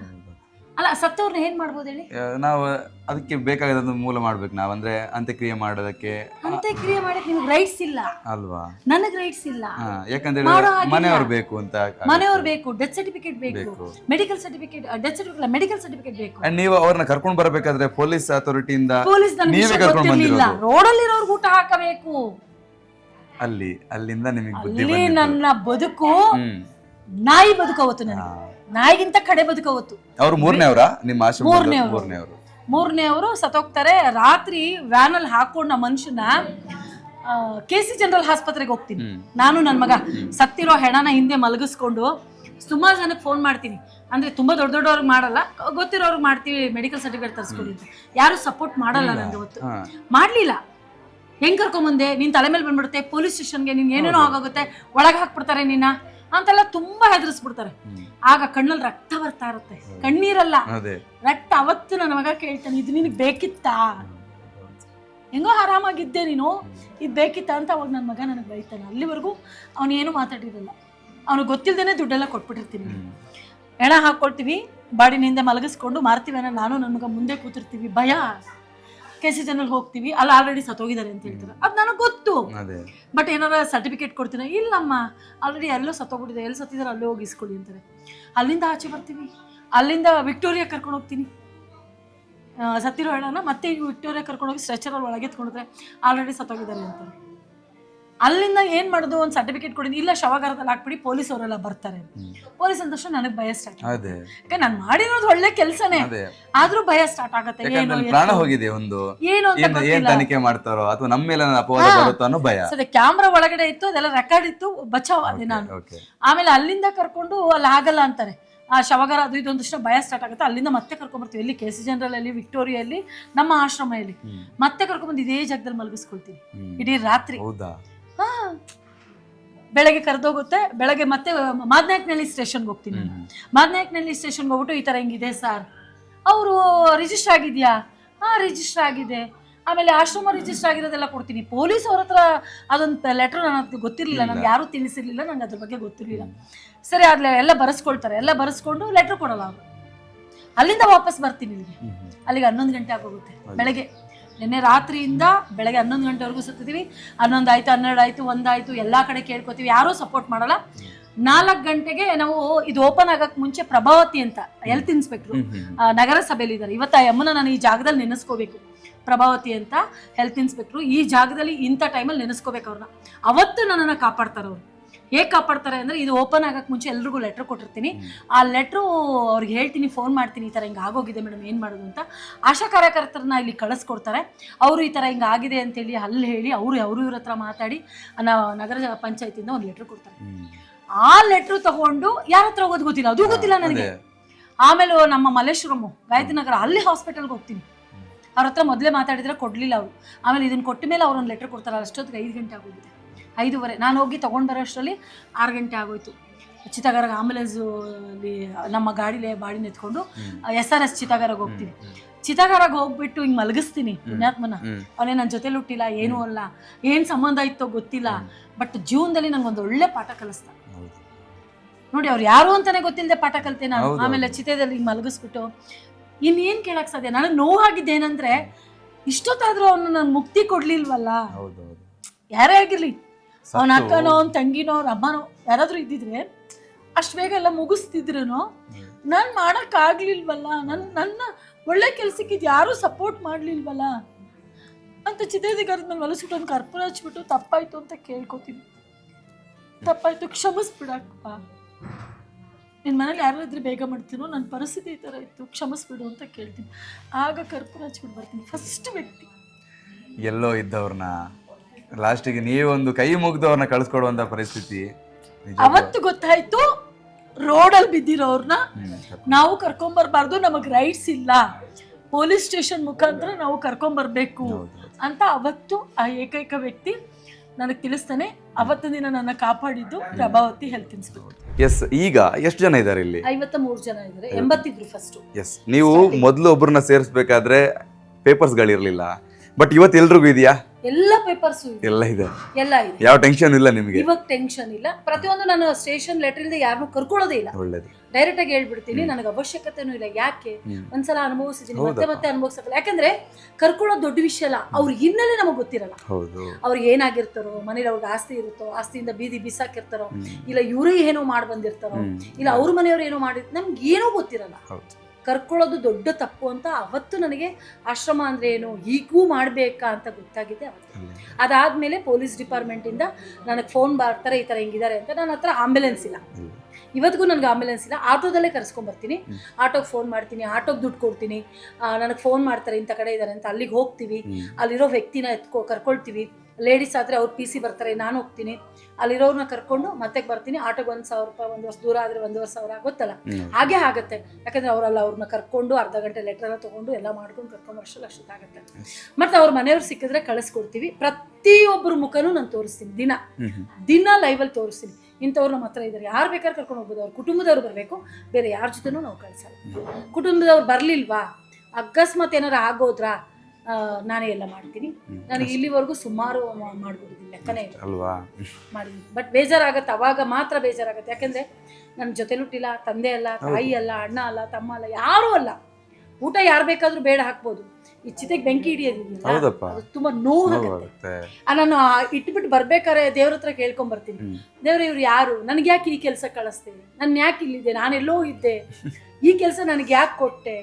ಅಲ್ಲ ಸತ್ತವ್ರನ್ನ ಏನ್ ಮಾಡ್ಬೋದು ಹೇಳಿ? ನಾವು ಅದಕ್ಕೆ ಬೇಕಾಗದೊಂದು ಮೂಲ ಮಾಡ್ಬೇಕು ನಾವು. ಅಂದ್ರೆ ಅಂತ್ಯಕ್ರಿಯೆ ಮಾಡೋದಕ್ಕೆ ಅಂತ್ಯಕ್ರಿಯೆ ಮಾಡಕ್ ನಿಮ್ಗೆ ರೈಟ್ಸ್ ಇಲ್ಲ. ಅಲ್ವಾ? ನನಗೆ ರೈಟ್ಸ್ ಇಲ್ಲ. ಹಾ ಯಾಕಂದ್ರೆ ಮಾಡೋ ಹಾಗಿಲ್ಲ. ಮನೆಯವ್ರು ಬೇಕು ಅಂತ ಆಗುತ್ತೆ. ಮನೆಯವ್ರು ಬೇಕು ಡೆತ್ ಸರ್ಟಿಫಿಕೇಟ್ ಬೇಕು. ಬೇಕು. Medical certificate death certificate medical certificate ಬೇಕು. And ನೀವು ಅವ್ರನ್ನ ಕರ್ಕೊಂಡ್ ಬರಬೇಕಾದ್ರೆ ಪೊಲೀಸ್ ಅಥಾರಿಟಿಯಿಂದ ಪೊಲೀಸ್ ನನಗೆ ನೀವೇ ವಿಷಯ ಕರ್ಕೊಂಡ್ ಗೊತ್ತಿರ್ಲಿಲ್ಲ. ಬಂದಿರೋದು. ಊಟ ಹಾಕಬೇಕು. ಅಲ್ಲಿ ಅಲ್ಲಿಂದ ನಿಮಗೆ ಬುದ್ಧಿ ಬಂದಿದ್ದು ನನ್ನ ಬದುಕು ನಾಯಿ ನಾಯಿ ಬದುಕವತ್ತು ನನಗೆ. ನಾಯಿಗಿಂತ ಕಡೆ ಬದುಕೋತು ಅವ್ರು ಮೂರನೇ ಅವರ? ನಿಮ್ಮ ಆಶ್ರಮ. ಮೂರನೇ ಅವರು. ಮೂರನೇ ಅವರು. ಸತ್ತೋಗ್ತಾರೆ ರಾತ್ರಿ ವ್ಯಾನ್ ಅಲ್ಲಿ ಹಾಕೊಂಡ ಆ ಮನುಷ್ಯನ ಕೆ ಸಿ ಜನರಲ್ ಆಸ್ಪತ್ರೆಗೆ ಹೋಗ್ತೀನಿ. ಹ್ಮ್. ನಾನು ನನ್ನ ಮಗ. ಸತ್ತಿರೋ ಹೆಣನ ಹಿಂದೆ ಮಲಗಿಸ್ಕೊಂಡು ಸುಮಾರು ಜನಕ್ಕೆ ಫೋನ್ ಮಾಡ್ತೀನಿ. ಅಂದ್ರೆ ತುಂಬಾ ದೊಡ್ಡ ದೊಡ್ಡವ್ರಿಗೆ ಮಾಡಲ್ಲ ಗೊತ್ತಿರೋರ್ಗೆ ಮಾಡ್ತೀವಿ ಮೆಡಿಕಲ್ ಸರ್ಟಿಫಿಕೇಟ್ ತರಿಸ್ಕೊಡಿ ಅಂತ. ಯಾರು ಸಪೋರ್ಟ್ ಮಾಡಲ್ಲ ನನಗೆ ಅವತ್ತು. ಹಾ. ಮಾಡ್ಲಿಲ್ಲ. ಹೆಂಗ್ ಕರ್ಕೊಂಬಂದೆ? ನಿನ್ ತಲೆ ಮೇಲೆ ಬಂದ್ಬಿಡುತ್ತೆ. ಪೊಲೀಸ್ ಸ್ಟೇಷನ್ಗೆ ನಿನ್ ಏನೇನೋ ಆಗೋಗುತ್ತೆ. ಒಳಗೆ ಹಾಕ್ಬಿಡ್ತಾರೆ ನಿನ್ನ. ಅಂತೆಲ್ಲ ತುಂಬಾ ಹೆದರ್ಸ್ಬಿಡ್ತಾರೆ. ಆಗ ಕಣ್ಣಲ್ಲಿ ರಕ್ತ ಬರ್ತಾ ಇರುತ್ತೆ. ಕಣ್ಣೀರಲ್ಲ. ರಕ್ತ ಅವತ್ತು ನನ್ನ ಮಗ ಕೇಳ್ತಾನೆ ಇದು ನಿನಗೆ ಬೇಕಿತ್ತಾ? ಹೆಂಗೋ ಆರಾಮಾಗಿದ್ದೆ ನೀನು. ಇದು ಬೇಕಿತ್ತಾ? ಅಂತ ಅವಾಗ ನನ್ನ ಮಗ ನನಗೆ ಬೈತಾನೆ. ಅಲ್ಲಿವರೆಗೂ ಅವನು ಏನು ಮಾತಾಡಿರಲ್ಲ. ಅವ್ನಿಗೆ ಗೊತ್ತಿಲ್ದೇನೆ ದುಡ್ಡೆಲ್ಲ ಕೊಟ್ಬಿಟ್ಟಿರ್ತೀನಿ ಎಣ ಹೆಣ ಹಾಕೊಳ್ತೀವಿ ಬಾಡಿನ ಹಿಂದೆ ಮಲಗಿಸ್ಕೊಂಡು ಮಾರ್ತೀವಿ ಅನ್ನೋ ನಾನು ನನ್ನ ಮಗ ಮುಂದೆ ಕೂತಿರ್ತೀವಿ. ಭಯ. ಕೆ ಸಿ ಜನಲ್ಲಿ ಹೋಗ್ತೀವಿ ಅಲ್ಲಿ ಆಲ್ರೆಡಿ ಸತ್ತೋಗಿದ್ದಾರೆ ಅಂತ ಹೇಳ್ತಾರೆ. ಅದು ನನಗೆ ಗೊತ್ತು. ಅದೇ. ಬಟ್ ಏನಾರ ಸರ್ಟಿಫಿಕೇಟ್ ಕೊಡ್ತೀನಿ ಇಲ್ಲಮ್ಮ ಆಲ್ರೆಡಿ ಎಲ್ಲೋ ಸತ್ತೋಗ್ಬಿಟ್ಟಿದೆ ಎಲ್ಲಿ ಸತ್ತಿದ್ದಾರೆ ಅಲ್ಲೇ ಹೋಗಿ ಇಸ್ಕೊಳ್ಳಿ ಅಂತಾರೆ. ಅಲ್ಲಿಂದ ಆಚೆ ಬರ್ತೀವಿ. ಅಲ್ಲಿಂದ ವಿಕ್ಟೋರಿಯಾ ಕರ್ಕೊಂಡು ಹೋಗ್ತೀನಿ. ಸತ್ತಿರೋ ಹೆಣನ ಮತ್ತೆ ವಿಕ್ಟೋರಿಯಾ ಕರ್ಕೊಂಡು ಹೋಗಿ ಸ್ಟ್ರೆಚರಲ್ಲಿ ಒಳಗೆ ಎತ್ಕೊಂಡ್ರೆ ಆಲ್ರೆಡಿ ಸತ್ತೋಗಿದ್ದಾರೆ ಅಂತಾರೆ. ಅಲ್ಲಿಂದ ಏನ್ ಮಾಡುದು? ಒಂದು ಸರ್ಟಿಫಿಕೇಟ್ ಕೊಡಿ ಇಲ್ಲ ಶವಗಾರದಲ್ಲಿ ಹಾಕ್ಬಿಡಿ ಪೊಲೀಸ್ ಅವರೆಲ್ಲ ಬರ್ತಾರೆ ಪೊಲೀಸ್ ಅಂದ ತಕ್ಷಣ ನನಗೆ ಭಯ ಸ್ಟಾರ್ಟ್ ಅದೇ. ಯಾಕೆ ನಾನು ಮಾಡಿರೋದು ಒಳ್ಳೆ ಕೆಲಸನೇ. ಆದ್ರೂ ಭಯ ಸ್ಟಾರ್ಟ್ ಆಗುತ್ತೆ. ಯಾಕಂದ್ರೆ ಏನು ಅಲ್ಲಿ ಪ್ರಾಣ ಹೋಗಿದೆ ಒಂದು. ಏನು ಅಂತ ಏನ್ ಏನ್ ತನಿಖೆ ಮಾಡ್ತಾರೋ ಅಥವಾ ನಮ್ಮ ಮೇಲೆ ಏನಾದ್ರು ಅಪವಾದ ಬರುತ್ತೋ ಅನ್ನೋ ಭಯ. ಸರಿ ಕ್ಯಾಮ್ರಾ ಒಳಗಡೆ ಇತ್ತು ಅದೆಲ್ಲ ರೆಕಾರ್ಡ್ ಇತ್ತು ಬಚಾವ್ ಅದೇ ನಾನು. ಓಕೆ ಆಮೇಲೆ ಅಲ್ಲಿಂದ ಕರ್ಕೊಂಡು ಅಲ್ಲಿ ಆಗಲ್ಲ ಅಂತಾರೆ. ಆ ಶವಗಾರ ಅದು ಇದೊಂದು ತಕ್ಷಣ ಭಯ ಸ್ಟಾರ್ಟ್ ಆಗುತ್ತೆ. ಅಲ್ಲಿಂದ ಮತ್ತೆ ಕರ್ಕೊಂಡ್ಬರ್ತೀವಿ ಎಲ್ಲಿ ಕೆ ಸಿ ಜನರಲ್ ವಿಕ್ಟೋರಿಯಲ್ಲಿ ನಮ್ಮ ಆಶ್ರಮ ಇಲ್ಲಿ. ಮತ್ತೆ ಕರ್ಕೊಂಡ್ಬಂದು ಇದೇ ಜಾಗದಲ್ಲಿ ಮಲಗಿಸ್ಕೊಳ್ತೀನಿ. ಇಡೀ ರಾತ್ರಿ. ಹೌದಾ? ಬೆಳಗ್ಗೆ ಕರೆದೋಗುತ್ತೆ. ಬೆಳಗ್ಗೆ ಮತ್ತೆ ಮಾದನಾಯಕನಹಳ್ಳಿ ಸ್ಟೇಷನ್ಗೆ ಹೋಗ್ತೀನಿ. ಮಾದನಾಯಕನಹಳ್ಳಿ ಸ್ಟೇಷನ್ಗೆ ಹೋಗ್ಬಿಟ್ಟು ಈ ಥರ ಹಿಂಗಿದೆ ಸರ್. ಅವರು ರಿಜಿಸ್ಟರ್ ಆಗಿದೆಯಾ? ಹಾಂ ರಿಜಿಸ್ಟರ್ ಆಗಿದೆ. ಆಮೇಲೆ ಆಶ್ರಮ ರಿಜಿಸ್ಟರ್ ಆಗಿರೋದೆಲ್ಲ ಕೊಡ್ತೀನಿ. ಪೊಲೀಸ್ ಅವ್ರ ಹತ್ರ ಅದೊಂದು ಲೆಟ್ರ್ ನನಗೆ ಗೊತ್ತಿರಲಿಲ್ಲ. ನನಗೆ ಯಾರು ತಿಳಿಸಿರ್ಲಿಲ್ಲ. ನನಗೆ ಅದ್ರ ಬಗ್ಗೆ ಗೊತ್ತಿರಲಿಲ್ಲ. ಸರಿ ಅದ್ಲೆ ಎಲ್ಲ ಬರೆಸ್ಕೊಳ್ತಾರೆ. ಎಲ್ಲ ಬರೆಸ್ಕೊಂಡು ಲೆಟ್ರ್ ಕೊಡಲ್ಲ ಅವರು. ಅಲ್ಲಿಂದ ವಾಪಸ್ ಬರ್ತೀನಿ ಇಲ್ಲಿಗೆ. ಹ್ಮ್. ಅಲ್ಲಿಗೆ ಹನ್ನೊಂದು ಗಂಟೆ ಆಗೋಗುತ್ತೆ. ಬೆಳಗ್ಗೆ. ನಿನ್ನೆ ರಾತ್ರಿಯಿಂದ ಬೆಳಗ್ಗೆ ಹನ್ನೊಂದು ಗಂಟೆವರೆಗೂ ಸುತ್ತಿದ್ದೀವಿ ಹನ್ನೊಂದು ಆಯಿತು ಹನ್ನೆರಡು ಆಯಿತು ಒಂದಾಯಿತು ಎಲ್ಲ ಕಡೆ ಕೇಳ್ಕೊತೀವಿ. ಯಾರೂ ಸಪೋರ್ಟ್ ಮಾಡಲ್ಲ. ನಾಲ್ಕು ಗಂಟೆಗೆ ನಾವು ಇದು ಓಪನ್ ಆಗೋಕ್ಕೆ ಮುಂಚೆ ಪ್ರಭಾವತಿ ಅಂತ ಹೆಲ್ತ್ ಇನ್ಸ್ಪೆಕ್ಟ್ರು ನಗರಸಭೆಯಲ್ಲಿ ಇದ್ದಾರೆ. ಇವತ್ತು ಆ ಅಮ್ಮನ ನಾನು ಈ ಜಾಗದಲ್ಲಿ ನೆನೆಸ್ಕೋಬೇಕು. ಪ್ರಭಾವತಿ ಅಂತ ಹೆಲ್ತ್ ಇನ್ಸ್ಪೆಕ್ಟ್ರು ಈ ಜಾಗದಲ್ಲಿ ಇಂಥ ಟೈಮಲ್ಲಿ ನೆನೆಸ್ಕೋಬೇಕು ಅವ್ರನ್ನ. ಅವತ್ತು ನನ್ನನ್ನು ಕಾಪಾಡ್ತಾರೆ ಅವರು ಹೇಗೆ ಕಾಪಾಡ್ತಾರೆ ಅಂದರೆ ಇದು ಓಪನ್ ಆಗಕ್ಕೆ ಮುಂಚೆ ಎಲ್ರಿಗೂ ಲೆಟ್ರ್ ಕೊಟ್ಟಿರ್ತೀನಿ. ಆ ಲೆಟ್ರು ಅವ್ರಿಗೆ ಹೇಳ್ತೀನಿ ಫೋನ್ ಮಾಡ್ತೀನಿ ಈ ಥರ ಹಿಂಗೆ ಆಗೋಗಿದೆ ಮೇಡಮ್ ಏನು ಮಾಡೋದು ಅಂತ. ಆಶಾ ಕಾರ್ಯಕರ್ತರನ್ನ ಇಲ್ಲಿ ಕಳಿಸ್ಕೊಡ್ತಾರೆ. ಅವರು ಈ ಥರ ಹಿಂಗೆ ಆಗಿದೆ ಅಂತೇಳಿ ಅಲ್ಲಿ ಹೇಳಿ ಅವರು ಅವರು ಇವ್ರ ಹತ್ರ ಮಾತಾಡಿ ನಗರ ಪಂಚಾಯತಿಂದ ಒಂದು ಲೆಟ್ರ್ ಕೊಡ್ತಾರೆ. ಆ ಲೆಟ್ರ್ ತಗೊಂಡು ಯಾರ ಹತ್ರ ಹೋಗೋದು ಗೊತ್ತಿಲ್ಲ? ಅದು ಗೊತ್ತಿಲ್ಲ ನನಗೆ. ಆಮೇಲೆ ನಮ್ಮ ಮಲ್ಲೇಶ್ವರಮು ಗಾಯತ್ರಿ ನಗರ ಅಲ್ಲಿ ಹಾಸ್ಪಿಟಲ್ಗೆ ಹೋಗ್ತೀನಿ. ಅವ್ರ ಹತ್ರ ಮೊದಲೇ ಮಾತಾಡಿದ್ರೆ ಕೊಡಲಿಲ್ಲ ಅವರು. ಆಮೇಲೆ ಇದನ್ನು ಕೊಟ್ಟ ಮೇಲೆ ಅವ್ರು ಒಂದು ಲೆಟ್ರ್ ಕೊಡ್ತಾರೆ ಅಷ್ಟೊತ್ತಿಗೆ ಐದು ಗಂಟೆ ಆಗೋಗಿದೆ. ಐದೂವರೆ. ನಾನು ಹೋಗಿ ತೊಗೊಂಡು ಬರೋ ಅಷ್ಟರಲ್ಲಿ ಆರು ಗಂಟೆ ಆಗೋಯ್ತು. ಚಿತಾಗಾರ ಆಂಬುಲೆನ್ಸ್ ನಮ್ಮ ಗಾಡಿಲೇ ಬಾಡಿ ಎತ್ಕೊಂಡು ಎಸ್ ಆರ್ ಎಸ್ ಚಿತಾಗಾರಾಗ ಹೋಗ್ತೀನಿ. ಚಿತಾಗಾರಾಗ ಹೋಗ್ಬಿಟ್ಟು ಹಿಂಗ್ ಮಲಗಿಸ್ತೀನಿ ಪುಣ್ಯಾತ್ಮನ. ಅವನೇ ನನ್ನ ಜೊತೆ ಹುಟ್ಟಿಲ್ಲ ಏನೂ ಅಲ್ಲ. ಏನ್ ಸಂಬಂಧ ಇತ್ತೋ ಗೊತ್ತಿಲ್ಲ. ಬಟ್ ಜೀವನದಲ್ಲಿ ನಂಗೊಂದು ಒಳ್ಳೆ ಪಾಠ ಕಲಿಸ್ತಾ. ನೋಡಿ ಅವ್ರು ಯಾರು ಅಂತಾನೆ ಗೊತ್ತಿಲ್ಲದೆ ಪಾಠ ಕಲಿತೆ ನಾನು. ಆಮೇಲೆ ಚಿತೆದಲ್ಲಿ ಹಿಂಗ್ ಮಲಗಿಸ್ಬಿಟ್ಟು ಇನ್ನೇನ್ ಕೇಳಕ್ ಸಾಧ್ಯ? ನನಗೆ ನೋವಾಗಿದ್ದೇನಂದ್ರೆ ಇಷ್ಟೊತ್ತಾದ್ರೂ ಅವನು ನನ್ ಮುಕ್ತಿ ಕೊಡ್ಲಿಲ್ವಲ್ಲ? ಯಾರೇ ಆಗಿರ್ಲಿ ಅವನ ಅಕ್ಕನೋ ಅವ್ನ ತಂಗಿನೋ ಅವ್ರ ಅಮ್ಮನೋ ಯಾರಾದ್ರೂ ಇದ್ದಿದ್ರೆ ಅಷ್ಟು ಬೇಗ ಎಲ್ಲ ಮುಗಿಸ್ತಿದ್ರು ನಾನು ಮಾಡಕ್ ಆಗ್ಲಿಲ್ವಲ್ಲ ನನ್ ನನ್ನ ಒಳ್ಳೆ ಕೆಲ್ಸಕ್ಕೆ ಇದು ಯಾರೂ ಸಪೋರ್ಟ್ ಮಾಡ್ಲಿಲ್ವಲ್ಲ? ಅಂತ ಚಿತ್ರದಿಗಾರದ ಮಲಸ್ಬಿಟ್ಟು ಒಂದು ಕರ್ಪೂರ ಹಚ್ಬಿಟ್ಟು ತಪ್ಪಾಯ್ತು ಅಂತ ಕೇಳ್ಕೊತೀನಿ. ತಪ್ಪಾಯ್ತು ಕ್ಷಮಿಸ್ಬಿಡಪ್ಪ. ನಿನ್ನ ಮನೇಲಿ ಯಾರು ಇದ್ರೆ ಬೇಗ ಮಾಡ್ತೀನೋ ನನ್ನ ಪರಿಸ್ಥಿತಿ ಈ ಥರ ಇತ್ತು ಕ್ಷಮಿಸ್ಬಿಡು ಅಂತ ಕೇಳ್ತೀನಿ. ಆಗ ಕರ್ಪೂರ ಹಚ್ಬಿಟ್ಟು ಬರ್ತೀನಿ ಫಸ್ಟ್ ವ್ಯಕ್ತಿ. ಎಲ್ಲೋ ಇದ್ದವ್ರನ್ನ ಲಾಸ್ಟಿಗೆ ನೀವೊಂದು ಕೈ ಮುಗ್ದವ್ರನ್ನ ಕಳಿಸ್ಕೊಡುವಂತ ಪರಿಸ್ಥಿತಿ. ಅವತ್ತು ಗೊತ್ತಾಯ್ತು ರೋಡಲ್ಲಿ ಬಿದ್ದಿರೋರ್ನ ಹ್ಮ್. ನಾವು ಕರ್ಕೊಂಬರ್ಬಾರ್ದು ನಮಗ್ ರೈಟ್ಸ್ ಇಲ್ಲ. ಪೊಲೀಸ್ ಸ್ಟೇಷನ್ ಮುಖಾಂತರ ನಾವು ಕರ್ಕೊಂಬರ್ಬೇಕು ಹೌದು. ಅಂತ ಅವತ್ತು ಆ ಏಕೈಕ ವ್ಯಕ್ತಿ ನನಗೆ ತಿಳಿಸ್ತಾನೆ ಅವತ್ತು ದಿನ ನನ್ನ ಕಾಪಾಡಿದ್ದು ಪ್ರಭಾವತಿ ಹೆಲ್ತ್ ಎಸ್ ಈಗ ಎಷ್ಟು ಜನ ಇದ್ದಾರೆ ಇಲ್ಲಿ? ಐವತ್ತ ಮೂರು ಜನ ಇದ್ದಾರೆ ಎಂಬತ್ತಿದ್ರು ಫಸ್ಟ್ ಎಸ್ ನೀವು ಮೊದಲು ಒಬ್ಬರನ್ನ ಸೇರಿಸ್ಬೇಕಾದ್ರೆ ಪೇಪರ್ಸ್ಗಳಿರ್ಲಿಲ್ಲ ಬಟ್ ಇವತ್ತು ಎಲ್ರಿಗೂ ಇದೆಯಾ? ಎಲ್ಲ ಪೇಪರ್ಸ್ ಎಲ್ಲ ಇದೆ. ಎಲ್ಲ ಇದೆ. ಯಾವ ಟೆನ್ಷನ್ ಇಲ್ಲ ನಿಮಗೆ? ಇವಾಗ ಟೆನ್ಷನ್ ಇಲ್ಲ. ಪ್ರತಿಯೊಂದು ನಾನು ಸ್ಟೇಷನ್ ಲೆಟರ್ ಇಲ್ಲದೆ ಯಾರನ್ನೂ ಕರ್ಕೊಳ್ಳೋದೇ ಇಲ್ಲ. ಒಳ್ಳೇದು. ಡೈರೆಕ್ಟ್ ಆಗಿ ಹೇಳ್ಬಿಡ್ತೀನಿ. ನನಗೆ ಅವಶ್ಯಕತೆನೂ ಇಲ್ಲ. ಯಾಕೆ. ಒಂದ್ಸಲ ಅನುಭವಿಸಿದೀನಿ ಮತ್ತೆ ಮತ್ತೆ ಅನುಭವಿಸಲ್ಲ ಯಾಕಂದ್ರೆ ಕರ್ಕೊಳ್ಳೋದು ದೊಡ್ಡ ವಿಷಯ ಅಲ್ಲ. ಅವ್ರ ಹಿನ್ನೆಲೆ ನಮಗೆ ಗೊತ್ತಿರಲ್ಲ. ಅವ್ರಿಗೆ ಏನಾಗಿರ್ತಾರೋ ಮನೇಲಿ ಅವ್ರಿಗೆ ಆಸ್ತಿ ಇರುತ್ತೋ ಆಸ್ತಿಯಿಂದ ಬೀದಿ ಬಿಸಾಕಿರ್ತಾರೋ ಇಲ್ಲ ಇವರೇ ಏನೋ ಮಾಡಿ ಬಂದಿರ್ತಾರೋ ಇಲ್ಲ ಅವ್ರ ಮನೆಯವ್ರು ಏನೋ ಮಾಡಿ ನಮ್ಗೆ ಏನೋ ಗೊತ್ತಿರಲ್ಲ. ಕರ್ಕೊಳ್ಳೋದು ದೊಡ್ಡ ತಪ್ಪು ಅಂತ ಅವತ್ತು ನನಗೆ ಆಶ್ರಮ ಅಂದರೆ ಏನು ಹೀಗೂ ಮಾಡಬೇಕಾ ಅಂತ ಗೊತ್ತಾಗಿದೆ ಅವತ್ತು. ಅದಾದಮೇಲೆ ಪೊಲೀಸ್ ಡಿಪಾರ್ಟ್ಮೆಂಟಿಂದ ನನಗೆ ಫೋನ್ ಬರ್ತಾರೆ ಈ ಥರ ಹಿಂಗಿದ್ದಾರೆ ಅಂತ. ನನ್ನ ಹತ್ರ ಆಂಬ್ಯುಲೆನ್ಸ್ ಇಲ್ಲ. ಇವತ್ತಿಗೂ ನನಗೆ ಆಂಬ್ಯುಲೆನ್ಸ್ ಇಲ್ಲ. ಆಟೋದಲ್ಲೇ ಕರ್ಸ್ಕೊಂಬರ್ತೀನಿ. ಆಟೋಗೆ ಫೋನ್ ಮಾಡ್ತೀನಿ ಆಟೋಗೆ ದುಡ್ಡು ಕೊಡ್ತೀನಿ. ನನಗೆ ಫೋನ್ ಮಾಡ್ತಾರೆ ಇಂಥ ಕಡೆ ಇದ್ದಾರೆ ಅಂತ ಅಲ್ಲಿಗೆ ಹೋಗ್ತೀವಿ. ಅಲ್ಲಿರೋ ವ್ಯಕ್ತಿನ ಎತ್ಕೊ ಕರ್ಕೊಳ್ತೀವಿ. ಲೇಡೀಸ್ ಆದರೆ ಅವ್ರು ಪಿ ಸಿ ಬರ್ತಾರೆ ನಾನು ಹೋಗ್ತೀನಿ. ಅಲ್ಲಿರೋರ್ನ ಕರ್ಕೊಂಡು ಮತ್ತೆ ಬರ್ತೀನಿ. ಆಟೋಗೆ ಒಂದು ಸಾವಿರ ರೂಪಾಯಿ ಒಂದು ವರ್ಷ ದೂರ ಆದರೆ ಒಂದೂವರೆ ಸಾವಿರ ಗೊತ್ತಲ್ಲ. ಹಾಗೆ ಆಗುತ್ತೆ. ಯಾಕಂದ್ರೆ ಅವರಲ್ಲ ಅವ್ರನ್ನ ಕರ್ಕೊಂಡು ಅರ್ಧ ಗಂಟೆ ಲೆಟ್ರನ್ನ ತೊಗೊಂಡು ಎಲ್ಲ ಮಾಡ್ಕೊಂಡು ಕರ್ಕೊಂಡು ವರ್ಷ ಅಷ್ಟೊತ್ತಾಗುತ್ತೆ ಮತ್ತು ಅವ್ರ ಮನೆಯವ್ರು ಸಿಕ್ಕಿದ್ರೆ ಕಳಿಸ್ಕೊಡ್ತೀವಿ. ಪ್ರತಿಯೊಬ್ಬರ ಮುಖನೂ ನಾನು ತೋರಿಸ್ತೀನಿ ದಿನ. ದಿನ ಲೈವಲ್ಲಿ ತೋರಿಸ್ತೀನಿ. ಇಂಥವ್ರು ನಮ್ಮ ಹತ್ರ ಇದ್ದಾರೆ ಯಾರು ಬೇಕಾದ್ರೆ ಕರ್ಕೊಂಡು ಹೋಗ್ಬೋದು. ಅವ್ರ ಕುಟುಂಬದವ್ರು ಬರಬೇಕು. ಬೇರೆ ಯಾರ ಜೊತೆನೂ ನಾವು ಕಳಿಸಲ್ಲ. ಕುಟುಂಬದವ್ರು ಬರಲಿಲ್ವಾ? ಅಕಸ್ಮಾತ್ ಏನಾರು ಆಗೋದ್ರಾ? ನಾನೇ ಎಲ್ಲ ಮಾಡ್ತೀನಿ. ನನಗೆ ಇಲ್ಲಿವರೆಗೂ ಸುಮಾರು ಮಾಡ್ಬಿಟ್ಟಿದ್ದೀನಿ ಲೆಕ್ಕನೇ ಇಲ್ಲ. ಅಲ್ವಾ? ಮಾಡಿದ್ದೀನಿ ಬಟ್ ಬೇಜಾರಾಗತ್ತೆ ಅವಾಗ ಮಾತ್ರ ಬೇಜಾರಾಗತ್ತೆ. ಯಾಕಂದ್ರೆ ನನ್ನ ಜೊತೆಲುಟ್ಟಿಲ್ಲ ತಂದೆ ಅಲ್ಲ ತಾಯಿ ಅಲ್ಲ ಅಣ್ಣ ಅಲ್ಲ ತಮ್ಮ ಅಲ್ಲ ಯಾರೂ ಅಲ್ಲ. ಊಟ ಯಾರು ಬೇಕಾದ್ರೂ ಬೇಡ ಹಾಕ್ಬೋದು. ಈ ಚಿತೆಗೆ ಬೆಂಕಿ ಹಿಡಿಯೋದಿಲ್ಲ. ತುಂಬಾ ನೋವಾಗುತ್ತೆ. ಆ, ನಾನು ಇಟ್ಬಿಟ್ಟು ಬರ್ಬೇಕಾರೆ ದೇವ್ರ ಹತ್ರ ಕೇಳ್ಕೊಂಡ್ ಬರ್ತೀನಿ. ದೇವ್ರ ಇವ್ರು ಯಾರು? ನನಗೆ ಯಾಕೆ ಈ ಕೆಲಸ ಕಳಿಸ್ತೀನಿ ನಾನು ಯಾಕೆ ಇಲ್ಲಿದ್ದೆ? ನಾನೆಲ್ಲೋ ಇದ್ದೆ? ಈ ಕೆಲಸ ನನಗೆ ಯಾಕೆ ಕೊಟ್ಟೆ?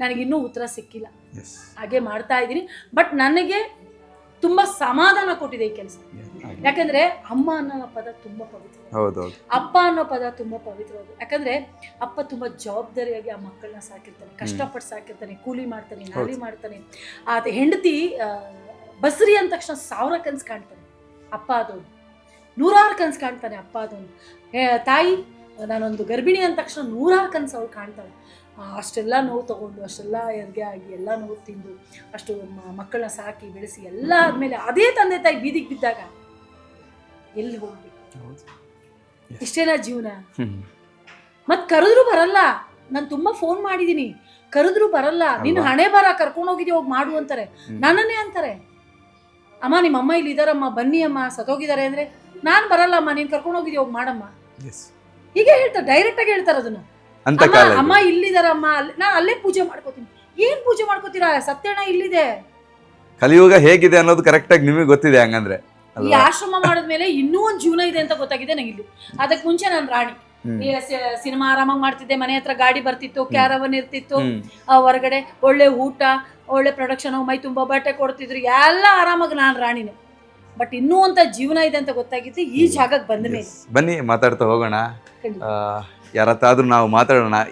ನನಗಿನ್ನೂ ಉತ್ತರ ಸಿಕ್ಕಿಲ್ಲ. ಹಾಗೆ ಮಾಡ್ತಾ ಇದ್ದೀನಿ. ಬಟ್ ನನಗೆ ತುಂಬಾ ಸಮಾಧಾನ ಕೊಟ್ಟಿದೆ ಈ ಕೆಲಸ. ಯಾಕಂದ್ರೆ ಅಮ್ಮ ಅನ್ನೋ ಪದ ತುಂಬಾ ಪವಿತ್ರ. ಅಪ್ಪ ಅನ್ನೋ ಪದ ತುಂಬಾ ಪವಿತ್ರವಾದ ಯಾಕಂದ್ರೆ ಅಪ್ಪ ತುಂಬಾ ಜವಾಬ್ದಾರಿಯಾಗಿ ಆ ಮಕ್ಕಳನ್ನ ಸಾಕಿರ್ತಾನೆ. ಕಷ್ಟಪಟ್ಟು ಸಾಕಿರ್ತಾನೆ. ಕೂಲಿ ಮಾಡ್ತಾನೆ ನಾಲಿ ಮಾಡ್ತಾನೆ. ಆ ಹೆಂಡತಿ ಬಸರಿ ಅಂದ ತಕ್ಷಣ ಸಾವಿರ ಕನ್ಸು ಕಾಣ್ತಾನೆ. ಅಪ್ಪ ಅದೊಂದು ನೂರಾರು ಕನ್ಸು ಕಾಣ್ತಾನೆ ಅಪ್ಪ ಅದೊಂದು ತಾಯಿ ನಾನೊಂದು ಗರ್ಭಿಣಿ ಅಂದ ತಕ್ಷಣ ನೂರಾರು ಕನ್ಸು ಅವ್ರು ಕಾಣ್ತಾಳೆ. ಅಷ್ಟೆಲ್ಲ ನೋವು ತಗೊಂಡು ಅಷ್ಟೆಲ್ಲ ಹೆರಿಗೆ ಆಗಿ ಎಲ್ಲ ನೋವು ತಿಂದು ಅಷ್ಟು ಮಕ್ಕಳನ್ನ ಸಾಕಿ ಬೆಳೆಸಿ ಎಲ್ಲ ಆದಮೇಲೆ ಅದೇ ತಂದೆ ತಾಯಿ ಬೀದಿಗೆ ಬಿದ್ದಾಗ ಎಲ್ಲಿ ಹೋಗ್ಬೇಕು ಇಷ್ಟೇನಾ ಜೀವನ? ಮತ್ತೆ ಮತ್ ಕರೆದ್ರು ಬರಲ್ಲ. ನಾನು ತುಂಬಾ ಫೋನ್ ಮಾಡಿದ್ದೀನಿ ಕರೆದ್ರು ಬರಲ್ಲ. ನೀನು? ಹಣೆ ಬರ ಕರ್ಕೊಂಡು ಹೋಗಿದ್ದೆ ಹೋಗಿ ಮಾಡು ಅಂತಾರೆ. ನನ್ನನ್ನೇ ಅಂತಾರೆ. ಅಮ್ಮ ನಿಮ್ಮ ಅಮ್ಮ ಇಲ್ಲಿ ಇದಾರಮ್ಮ ಬನ್ನಿ ಅಮ್ಮ ಸತ್ತೋಗಿದ್ದಾರೆ ಅಂದ್ರೆ ನಾನು ಬರಲ್ಲಮ್ಮ ನೀನ್ ಕರ್ಕೊಂಡು ಹೋಗಿದ್ದೆ ಹೋಗಿ ಮಾಡಮ್ಮ. ಹೀಗೆ ಹೇಳ್ತಾರೆ ಡೈರೆಕ್ಟ್ ಆಗಿ ಹೇಳ್ತಾರೆ ಅದನ್ನ. ಅಂತ ಅಮ್ಮ ಕಾಲ ಅಮ್ಮ ಇಲ್ಲಿದಾರಮ್ಮ ನಾನು ಅಲ್ಲೇ ಪೂಜೆ ಮಾಡ್ಕೋತೀನಿ. ಏನ್ ಪೂಜೆ ಮಾಡ್ಕೋತೀರಾ? ಸತ್ಯಣ್ಣ ಇಲ್ಲಿದೆ. ಕಲಿಯುಗ ಹೇಗಿದೆ ಅನ್ನೋದು ಕರೆಕ್ಟ್ ಆಗಿ ನಿಮಗೆ ಗೊತ್ತಿದೆ ಹಂಗಂದ್ರೆ. ಈ ಆಶ್ರಮ ಮಾಡಿದ್ಮೇಲೆ ಇನ್ನೂ ಒಂದ್ ಜೀವನ ಇದೆ ಅಂತ ಗೊತ್ತಾಗಿದೆ ನಂಗೆ ಇಲ್ಲಿ. ಅದಕ್ಕೆ ಮುಂಚೆ ನಾನು ರಾಣಿ. ಸಿನಿಮಾ ಆರಾಮಾಗಿ ಮಾಡ್ತಿದ್ದೆ ಮನೆ ಹತ್ರ ಗಾಡಿ ಬರ್ತಿತ್ತು ಕ್ಯಾರವನ್ ಇರ್ತಿತ್ತು ಆ ಹೊರಗಡೆ ಒಳ್ಳೆ ಊಟ ಒಳ್ಳೆ ಪ್ರೊಡಕ್ಷನ್ ಮೈ ತುಂಬಾ ಬಟ್ಟೆ ಕೊಡ್ತಿದ್ರು. ಎಲ್ಲ ಆರಾಮಾಗಿ ನಾನು ರಾಣಿನೇ. ಬಟ್ ಇನ್ನೂ ಅಂತ ಜೀವನ ಇದೆ ಅಂತ ಗೊತ್ತಾಗಿದ್ದು ಈ ಜಾಗಕ್ಕೆ ಬಂದ ಮೇಲೆ. ಬನ್ನಿ ಮಾತಾಡ್ತಾ ಹೋಗೋಣ. ಯಾರತ್ತಾದ್ರೂ ನಾವು ಮಾತಾಡೋಣ